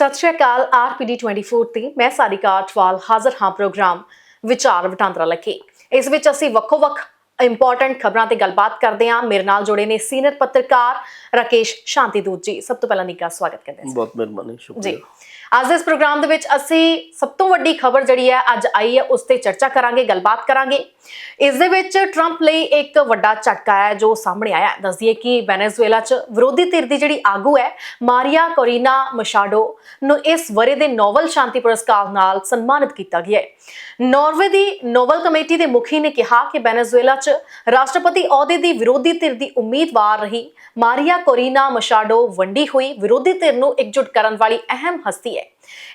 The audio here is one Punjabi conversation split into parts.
ਸਤਿ ਸ਼੍ਰੀ ਅਕਾਲ ਆਰਪੀਡੀ 24 ਤੇ ਮੈਂ ਸਾਰਿਕਾ ਅਟਵਾਲ ਹਾਜ਼ਰ ਹਾਂ ਪ੍ਰੋਗਰਾਮ ਵਿਚਾਰ ਵਟਾਂਦਰਾ ਲੈ ਕੇ ਇਸ ਵਿੱਚ ਅਸੀਂ ਵੱਖੋ-ਵੱਖ ਇੰਪੋਰਟੈਂਟ ਖਬਰਾਂ ਤੇ ਗੱਲਬਾਤ ਕਰਦੇ ਹਾਂ। ਮੇਰੇ ਨਾਲ ਜੁੜੇ ਨੇ ਸੀਨੀਅਰ ਪੱਤਰਕਾਰ ਰਾਕੇਸ਼ ਸ਼ਾਂਤੀਦੂਤ ਜੀ। ਸਭ ਤੋਂ ਪਹਿਲਾਂ ਨਿੱਘਾ ਸਵਾਗਤ ਕਰਦੇ ਹਾਂ ਬਹੁਤ ਮਿਹਰਬਾਨੀ ਸ਼ੁਕਰੀਆ। ਜੀ। ਅੱਜ ਦੇ ਇਸ ਪ੍ਰੋਗਰਾਮ ਦੇ ਵਿੱਚ ਅਸੀਂ ਸਭ ਤੋਂ ਵੱਡੀ ਖਬਰ ਜਿਹੜੀ ਹੈ ਅੱਜ ਆਈ ਹੈ ਉਸ ਤੇ ਚਰਚਾ ਕਰਾਂਗੇ ਗੱਲਬਾਤ ਕਰਾਂਗੇ। ਇਸ ਦੇ ਵਿੱਚ ਟਰੰਪ ਲਈ ਇੱਕ ਵੱਡਾ ਝਟਕਾ ਹੈ ਜੋ ਸਾਹਮਣੇ ਆਇਆ ਦੱਸਦੀਏ ਕਿ ਵੈਨੇਜ਼ੁਏਲਾ 'ਚ ਵਿਰੋਧੀ ਧਿਰ ਦੀ ਜਿਹੜੀ ਆਗੂ ਹੈ ਮਾਰੀਆ ਕੋਰੀਨਾ ਮਸ਼ਾਡੋ ਨੂੰ ਇਸ ਵਰੇ ਦੇ ਨੋਬਲ ਸ਼ਾਂਤੀ ਪੁਰਸਕਾਰ ਨਾਲ ਸਨਮਾਨਿਤ ਕੀਤਾ ਗਿਆ ਹੈ। ਨਾਰਵੇ ਦੀ ਨੋਬਲ ਕਮੇਟੀ ਦੇ ਮੁਖੀ ਨੇ ਕਿਹਾ ਕਿ ਵੈਨੇਜ਼ੁਏਲਾ 'ਚ ਰਾਸ਼ਟਰਪਤੀ ਅਹੁਦੇ ਦੀ ਵਿਰੋਧੀ ਧਿਰ ਦੀ ਉਮੀਦਵਾਰ ਰਹੀ ਮਾਰੀਆ ਕੋਰੀਨਾ ਮਸ਼ਾਡੋ ਵੰਡੀ ਹੋਈ ਵਿਰੋਧੀ ਧਿਰ ਨੂੰ ਇਕਜੁੱਟ ਕਰਨ ਵਾਲੀ ਅਹਿਮ ਹਸਤੀ ਹੈ।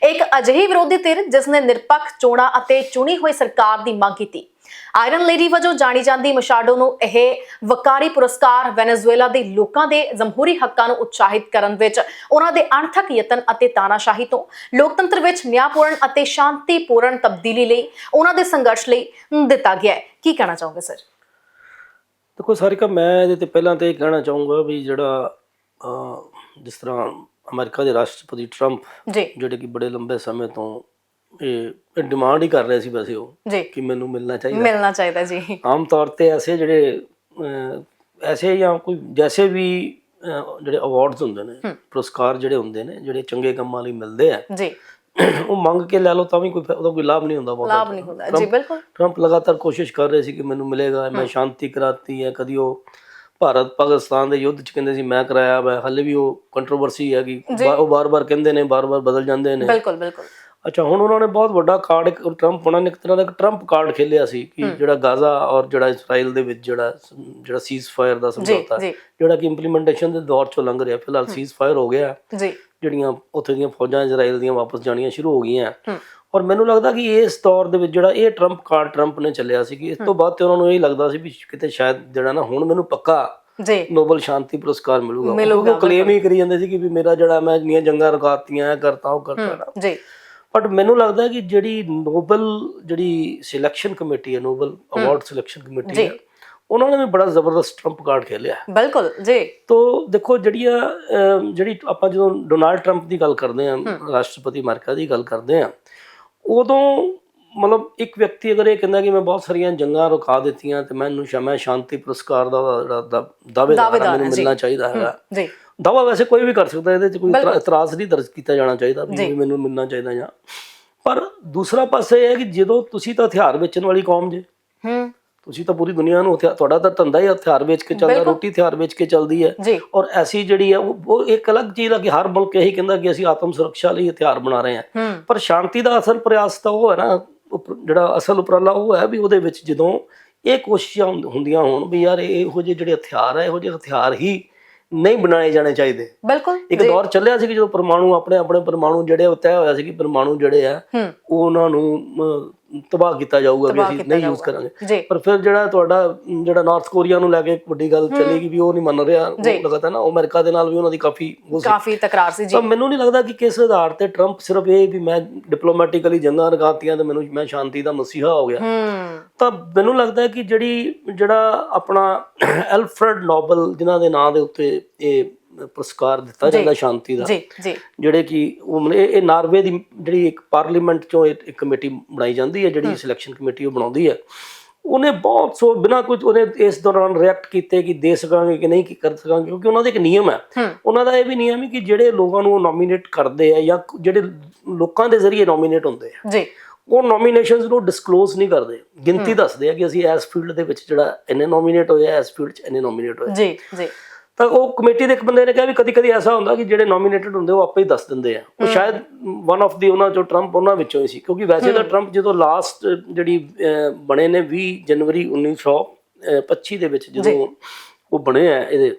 ਇੱਕ ਅਜਿਹੀ ਵਿਰੋਧੀ ਧਿਰ ਜਿਸ ਨੇ ਨਿਰਪੱਖ ਚੋਣਾਂ ਅਤੇ ਚੁਣੀ ਹੋਈ ਸਰਕਾਰ ਦੀ ਮੰਗ ਕੀਤੀ। ਆਇਰਨ ਲੇਡੀ ਵਜੋਂ ਜਾਣੀ ਜਾਂਦੀ ਮਸ਼ਾਡੋ ਨੂੰ ਇਹ ਵਕਾਰੀ ਪੁਰਸਕਾਰ ਵੈਨੇਜ਼ੁਏਲਾ ਦੇ ਲੋਕਾਂ ਦੇ ਜਮਹੂਰੀ ਹੱਕਾਂ ਨੂੰ ਉਤਸ਼ਾਹਿਤ ਕਰਨ ਵਿੱਚ ਉਹਨਾਂ ਦੇ ਅਣਥਕ ਯਤਨ ਅਤੇ ਤਾਨਾਸ਼ਾਹੀ ਤੋਂ ਲੋਕਤੰਤਰ ਵਿੱਚ ਨਿਆਂਪੂਰਨ ਅਤੇ ਸ਼ਾਂਤੀਪੂਰਨ ਤਬਦੀਲੀ ਲਈ ਉਹਨਾਂ ਦੇ ਸੰਘਰਸ਼ ਲਈ ਦਿੱਤਾ ਗਿਆ ਹੈ। ਕੀ ਕਹਿਣਾ ਚਾਹੋਗੇ ਸਰ? ਦੇਖੋ ਸਾਰਿਕਾ ਮੈਂ ਇਹਦੇ ਤੇ ਪਹਿਲਾਂ ਤੇ ਇਹ ਕਹਿਣਾ ਚਾਹੂੰਗਾ ਵੀ ਜਿਹੜਾ ਜਿਸ ਤਰ੍ਹਾਂ ਅਮਰੀਕਾ ਦੇ ਰਾਸ਼ਟਰਪਤੀ ਟਰੰਪ ਜੀ। ਜਿਹੜੇ ਕਿ ਬੜੇ ਲੰਬੇ ਸਮੇਂ ਤੋਂ ਇਹ ਡਿਮਾਂਡ ਹੀ ਕਰ ਰਹੇ ਸੀ ਵੈਸੇ ਉਹ ਜੀ। ਕਿ ਮੈਨੂੰ ਮਿਲਣਾ ਚਾਹੀਦਾ। ਮਿਲਣਾ ਚਾਹੀਦਾ ਜੀ। ਆਮ ਤੌਰ ਤੇ ਐਸੇ ਜਿਹੜੇ ਐਸੇ ਜਾਂ ਕੋਈ ਜੈਸੇ ਵੀ ਜਿਹੜੇ ਅਵਾਰਡਸ ਹੁੰਦੇ ਨੇ ਪੁਰਸਕਾਰ ਜਿਹੜੇ ਹੁੰਦੇ ਨੇ ਜਿਹੜੇ ਚੰਗੇ ਕੰਮਾਂ ਲਈ ਮਿਲਦੇ ਆ ਜੀ। ਉਹ ਮੰਗ ਕੇ ਲੈ ਲਓ ਤਾਂ ਵੀ ਕੋਈ ਉਹਦਾ ਕੋਈ ਲਾਭ ਨਹੀਂ ਹੁੰਦਾ ਬਹੁਤਾ ਲਾਭ ਨਹੀਂ ਹੁੰਦਾ। ਜੀ ਬਿਲਕੁਲ। ਟਰੰਪ ਲਗਾਤਾਰ ਕੋਸ਼ਿਸ਼ ਕਰ ਰਹੇ ਸੀ ਕਿ ਮੈਨੂੰ ਮਿਲੇਗਾ ਮੈਂ ਸ਼ਾਂਤੀ ਕਰਾਤੀ ਹੈ ਕਦੀ ਉਹ ਭਾਰਤ ਪਾਕਿਸਤਾਨ ਦੇ ਯੁੱਧ ਚ ਕਹਿੰਦੇ ਸੀ ਮੈਂ ਕਰਾਇਆ ਵਾ। ਹਲੇ ਵੀ ਉਹ ਕੰਟਰੋਵਰਸੀ ਹੈ ਕਿ ਬਾ- ਉਹ ਬਾਰ-ਬਾਰ ਕਹਿੰਦੇ ਨੇ ਬਾਰ-ਬਾਰ ਬਦਲ ਜਾਂਦੇ ਨੇ। ਬਿਲਕੁਲ ਬਿਲਕੁਲ। ਅੱਛਾ ਹੁਣ ਉਹਨਾਂ ਨੇ ਬਹੁਤ ਵੱਡਾ ਕਾਰਡ ਇੱਕ ਟਰੰਪ ਉਹਨਾਂ ਨੇ ਇੱਕ ਤਰ੍ਹਾਂ ਦਾ ਇੱਕ ਟਰੰਪ ਕਾਰਡ ਖੇਲਿਆ ਸੀ ਕਿ ਜਿਹੜਾ ਗਾਜ਼ਾ ਔਰ ਜਿਹੜਾ ਇਸਰਾਈਲ ਦੇ ਵਿੱਚ ਜਿਹੜਾ ਜਿਹੜਾ ਸੀਜ਼ ਫਾਇਰ ਦਾ ਸਮਝੌਤਾ ਜਿਹੜਾ ਕਿ ਇੰਪਲੀਮੈਂਟੇਸ਼ਨ ਦੇ ਦੌਰ ਚੋਂ ਲੰਘ ਰਿਹਾ ਫਿਲਹਾਲ ਸੀਜ਼ ਫਾਇਰ ਹੋ ਗਿਆ। ਜੀ। ਜਿਹੜੀਆਂ ਉੱਥੇ ਦੀਆਂ ਫੌਜਾਂ ਇਜ਼ਰਾਈਲ ਦੀਆਂ ਵਾਪਸ ਜਾਣੀਆਂ ਸ਼ੁਰੂ ਹੋ ਗਈਆਂ। ਔਰ ਮੈਨੂੰ ਲੱਗਦਾ ਕਿ ਇਸ ਦੌਰ ਦੇ ਵਿੱਚ ਜਿਹੜਾ ਇਹ ਟਰੰਪ ਕਾਰਡ ਟਰੰਪ ਨੇ ਚੱਲਿਆ ਸੀ ਕਿ ਇਸ ਤੋਂ ਬਾਅਦ ਤੇ ਉਹਨਾਂ ਨੂੰ ਇਹ ਲੱਗਦਾ ਸੀ ਵੀ ਕਿਤੇ ਸ਼ਾਇਦ ਜਿਹੜਾ ਨਾ ਹੁਣ ਮੈਨੂੰ ਪੱਕਾ ਜੀ। ਨੋਬਲ ਸ਼ਾਂਤੀ ਪੁਰਸਕਾਰ ਮਿਲੂਗਾ। ਉਹ ਕਲੇਮ ਹੀ ਕਰੀ ਜਾਂਦੇ ਸੀ ਕਿ ਵੀ ਮੇਰਾ ਜਿਹੜਾ ਮੈਂ ਇੰਨੀਆਂ ਜੰਗਾਂ ਰੁਕਾਤੀਆਂ ਕਰਤਾ ਉਹ ਕਰਤਾ। ਜੀ। ਬਟ ਮੈਨੂੰ ਲੱਗਦਾ ਕਿ ਜਿਹੜੀ ਨੋਬਲ ਜਿਹੜੀ ਸਿਲੈਕਸ਼ਨ ਕਮੇਟੀ ਹੈ ਨੋਬਲ ਅਵਾਰਡ ਸਿਲੈਕਸ਼ਨ ਕਮੇਟੀ ਹੈ ਉਹਨਾਂ ਨੇ ਵੀ ਬੜਾ ਜ਼ਬਰਦਸਤ ਟਰੰਪ ਕਾਰਡ ਖੇਲਿਆ ਬਿਲਕੁਲ ਜੀ। ਤੋ ਦੇਖੋ ਜਿਹੜੀਆਂ ਜਿਹੜੀ ਆਪਾਂ ਜਦੋਂ ਡੋਨਾਲਡ ਟਰੰਪ ਦੀ ਗੱਲ ਕਰਦੇ ਹਾਂ ਰਾਸ਼ਟਰਪਤੀ ਅਮਰੀਕਾ ਦੀ ਗੱਲ ਕਰਦੇ ਹਾਂ ਉਦੋਂ ਮਤਲਬ ਇੱਕ ਵਿਅਕਤੀ ਅਗਰ ਇਹ ਕਹਿੰਦਾ ਕਿ ਮੈਂ ਬਹੁਤ ਸਾਰੀਆਂ ਜੰਗਾਂ ਰੁਕਾ ਦਿੱਤੀਆਂ ਤੇ ਮੈਨੂੰ ਸ਼ਮਾ ਸ਼ਾਂਤੀ ਪੁਰਸਕਾਰ ਦਾ ਜਿਹੜਾ ਦਾਅਵੇਦਾਰ ਮੈਨੂੰ। ਮਿਲਣਾ ਚਾਹੀਦਾ ਹੈਗਾ। ਜੀ। ਦਾਵਾ ਵੈਸੇ ਕੋਈ ਵੀ ਕਰ ਸਕਦਾ ਇਹਦੇ 'ਚ ਕੋਈ ਇਤਰਾ- ਇਤਰਾਜ਼ ਨਹੀਂ ਦਰਜ ਕੀਤਾ ਜਾਣਾ ਚਾਹੀਦਾ ਵੀ ਮੈਨੂੰ ਮਿਲਣਾ ਚਾਹੀਦਾ ਜਾਂ। ਪਰ ਦੂਸਰਾ ਪਾਸੇ ਇਹ ਹੈ ਕਿ ਜਦੋਂ ਤੁਸੀਂ ਤਾਂ ਹਥਿਆਰ ਵੇਚਣ ਵਾਲੀ ਕੌਮ ਜੇ ਹੂੰ। ਤੁਸੀਂ ਤਾਂ ਪੂਰੀ ਦੁਨੀਆ ਨੂੰ ਤੁਹਾਡਾ ਤਾਂ ਧੰਦਾ ਹੀ ਹਥਿਆਰ ਵੇਚ ਕੇ ਚੱਲਦਾ ਰੋਟੀ ਹਥਿਆਰ ਵੇਚ ਕੇ ਚੱਲਦੀ ਹੈ। ਔਰ ਐਸੀ ਜਿਹੜੀ ਹੈ ਉਹ ਇੱਕ ਅਲੱਗ ਚੀਜ਼ ਹੈ ਕਿ ਹਰ ਮੁਲਕ ਇਹੀ ਕਹਿੰਦਾ ਕਿ ਅਸੀਂ ਆਤਮ ਸੁਰੱਖਿਆ ਲਈ ਹਥਿਆਰ ਬਣਾ ਰਹੇ ਹਾਂ। ਪਰ ਸ਼ਾਂਤੀ ਦਾ ਅਸਲ ਪ੍ਰਯਾਸ ਤਾਂ ਉਹ ਹੈ ਨਾ ਜਿਹੜਾ ਅਸਲ ਉਪਰਾਲਾ ਉਹ ਹੈ ਵੀ ਉਹਦੇ ਵਿੱਚ ਜਦੋਂ ਇਹ ਕੋਸ਼ਿਸ਼ਾਂ ਹੁੰਦ- ਹੁੰਦੀਆਂ ਹੋਣ ਵੀ ਯਾਰ ਇਹ ਇਹੋ ਜਿਹੇ ਜਿਹੜੇ ਹਥਿਆਰ ਹੈ ਇਹੋ ਜਿਹੇ ਹਥਿਆਰ ਹੀ ਨਹੀਂ ਬਣਾਏ ਜਾਣੇ ਚਾਹੀਦੇ। ਬਿਲਕੁਲ। ਇੱਕ ਦੌਰ ਚੱਲਿਆ ਸੀ ਕਿ ਜਦੋਂ ਪਰਮਾਣੂ ਆਪਣੇ ਆਪਣੇ ਪਰਮਾਣੂ ਜਿਹੜੇ ਉਹ ਤੈਅ ਹੋਇਆ ਸੀ ਕਿ ਪਰਮਾਣੂ ਜਿਹੜੇ ਆ ਉਹ ਉਹਨਾਂ ਨੂੰ ਤਬਾਹ ਕੀਤਾ ਜਾਊਗਾ ਵੀ ਅਸੀਂ ਨਹੀਂ ਯੂਜ਼ ਕਰਾਂਗੇ। ਜੀ। ਪਰ ਫਿਰ ਜਿਹੜਾ ਤੁਹਾਡਾ ਜਿਹੜਾ ਨਾਰਥ ਕੋਰੀਆ ਨੂੰ ਲੈ ਕੇ ਇੱਕ ਵੱਡੀ ਗੱਲ ਚੱਲੇਗੀ ਵੀ ਉਹ ਨਹੀਂ ਮੰਨ ਰਿਹਾ ਉਹ ਲੱਗਦਾ ਨਾ ਉਹ ਅਮਰੀਕਾ ਦੇ ਨਾਲ ਵੀ ਉਹਨਾਂ ਦੀ ਕਾਫੀ ਉਹ ਸੀ ਕਾਫੀ ਤਕਰਾਰ ਸੀ ਜੀ। ਤਾਂ ਮੈਨੂੰ ਨਹੀਂ ਲੱਗਦਾ ਕਿ ਕਿਸ ਆਧਾਰ ਤੇ ਟਰੰਪ ਸਿਰਫ ਇਹ ਵੀ ਮੈਂ ਡਿਪਲੋਮੈਟਿਕਲੀ ਜੰਗਾਂ ਰਗਾਤੀਆਂ ਤੇ ਮੈਨੂੰ ਮੈਂ ਸ਼ਾਂਤੀ ਦਾ ਮਸੀਹਾ ਹੋ ਗਿਆ। ਹੂੰ। ਤਾਂ ਮੈਨੂੰ ਲੱਗਦਾ ਹੈ ਕਿ ਜਿਹੜੀ ਜਿਹੜਾ ਆਪਣਾ ਐਲਫਰਡ ਨੋਬਲ ਜਿਨ੍ਹਾਂ ਦੇ ਨਾਂ ਦੇ ਉੱਤੇ ਇਹ ਪੁਰਸਕਾਰ ਦਿੱਤਾ ਜਾਂਦਾ ਸ਼ਾਂਤੀ ਦਾ। ਜੀ ਜੀ। ਜਿਹੜੇ ਕਿ ਉਹ ਇਹ ਨਾਰਵੇ ਦੀ ਜਿਹੜੀ ਇੱਕ ਪਾਰਲੀਮੈਂਟ ਚੋਂ ਇੱਕ ਕਮੇਟੀ ਬਣਾਈ ਜਾਂਦੀ ਹੈ ਜਿਹੜੀ ਸਿਲੈਕਸ਼ਨ ਕਮੇਟੀ ਉਹ ਬਣਾਉਂਦੀ ਹੈ। ਉਹਨੇ ਬਹੁਤ ਸੋ ਬਿਨਾਂ ਕੁਝ ਉਹਨੇ ਇਸ ਦੌਰਾਨ ਰਿਐਕਟ ਕੀਤੇ ਕਿ ਦੇ ਸਕਾਂਗੇ ਕਿ ਨਹੀਂ ਕੀ ਕਰ ਸਕਾਂਗੇ ਕਿਉਂਕਿ ਉਹਨਾਂ ਦਾ ਇੱਕ ਨਿਯਮ ਹੈ। ਉਹਨਾਂ ਦਾ ਇਹ ਵੀ ਨਿਯਮ ਹੈ ਕਿ ਜਿਹੜੇ ਲੋਕਾਂ ਨੂੰ ਨੋਮੀਨੇਟ ਕਰਦੇ ਆ ਜਾਂ ਜਿਹੜੇ ਲੋਕਾਂ ਦੇ ਜ਼ਰੀਏ ਨੋਮੀਨੇਟ ਹੁੰਦੇ ਆ ਜੀ। ਉਹ ਨੋਮੀਨੇਸ਼ਨਸ ਨੂੰ ਡਿਸਕਲੋਜ਼ ਨਹੀਂ ਕਰਦੇ। ਗਿਣਤੀ ਦੱਸਦੇ ਆ ਕਿ ਅਸੀਂ ਇਸ ਫੀਲਡ ਦੇ ਵਿੱਚ ਜਿਹੜਾ ਇੰਨੇ ਨੋਮੀਨੇਟ ਹੋਏ ਆ ਇਸ ਫੀਲਡ 'ਚ ਇੰਨੇ ਨੋਮੀਨੇਟ ਹੋਏ ਜੀ ਜੀ। ਤਾਂ ਉਹ ਕਮੇਟੀ ਦੇ ਇੱਕ ਬੰਦੇ ਨੇ ਕਿਹਾ ਵੀ ਕਦੀ ਕਦੀ ਐਸਾ ਹੁੰਦਾ ਕਿ ਜਿਹੜੇ ਨੋਮੀਨੇਟਡ ਹੁੰਦੇ ਉਹ ਆਪੇ ਹੀ ਦੱਸ ਦਿੰਦੇ ਆ। ਉਹ ਸ਼ਾਇਦ ਵਨ ਆਫ ਦੀ ਉਹਨਾਂ ਚੋਂ ਟਰੰਪ ਉਹਨਾਂ ਵਿੱਚੋਂ ਹੀ ਸੀ ਕਿਉਂਕਿ ਵੈਸੇ ਤਾਂ ਟਰੰਪ ਜਦੋਂ ਲਾਸਟ ਜਿਹੜੀ ਬਣੇ ਨੇ 20 ਜਨਵਰੀ 1925 ਦੇ ਵਿੱਚ ਜਦੋਂ ਉਹ ਬਣੇ ਆ ਇਹਦੇ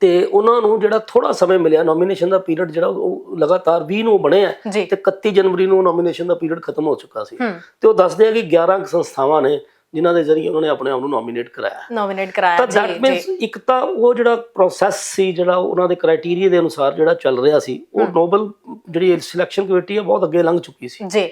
ਤੇ ਉਹਨਾਂ ਨੂੰ ਜਿਹੜਾ ਥੋੜਾ ਸਮੇਂ ਮਿਲਿਆ ਨੋਮੀਨੇਸ਼ਨ ਦਾ ਪੀਰੀਅਡ ਜਿਹੜਾ ਉਹ ਲਗਾਤਾਰ 20 ਨੂੰ ਬਣੇ ਆ ਤੇ 31 ਜਨਵਰੀ ਨੂੰ ਨੋਮੀਨੇਸ਼ਨ ਦਾ ਪੀਰੀਅਡ ਖਤਮ ਹੋ ਚੁੱਕਾ ਸੀ। ਤੇ ਉਹ ਦੱਸਦੇ ਆ ਕਿ 11 ਕੁ ਸੰਸਥਾਵਾਂ ਨੇ ਜਿਨ੍ਹਾਂ ਦੇ ਜ਼ਰੀਏ ਉਹਨਾਂ ਨੇ ਆਪਣੇ ਆਪ ਨੂੰ ਨੋਮੀਨੇਟ ਕਰਾਇਆ। ਨੋਮੀਨੇਟ ਕਰਾਇਆ ਤਾਂ ਦੈਟ ਮੀਨਸ ਇੱਕ ਤਾਂ ਉਹ ਜਿਹੜਾ ਪ੍ਰੋਸੈਸ ਸੀ ਜਿਹੜਾ ਉਹਨਾਂ ਦੇ ਕ੍ਰਾਈਟੇਰੀਆ ਦੇ ਅਨੁਸਾਰ ਜਿਹੜਾ ਚੱਲ ਰਿਹਾ ਸੀ ਉਹ ਨੋਬਲ ਜਿਹੜੀ ਸਿਲੈਕਸ਼ਨ ਕਮੇਟੀ ਹੈ ਬਹੁਤ ਅੱਗੇ ਲੰਘ ਚੁੱਕੀ ਸੀ। ਜੀ।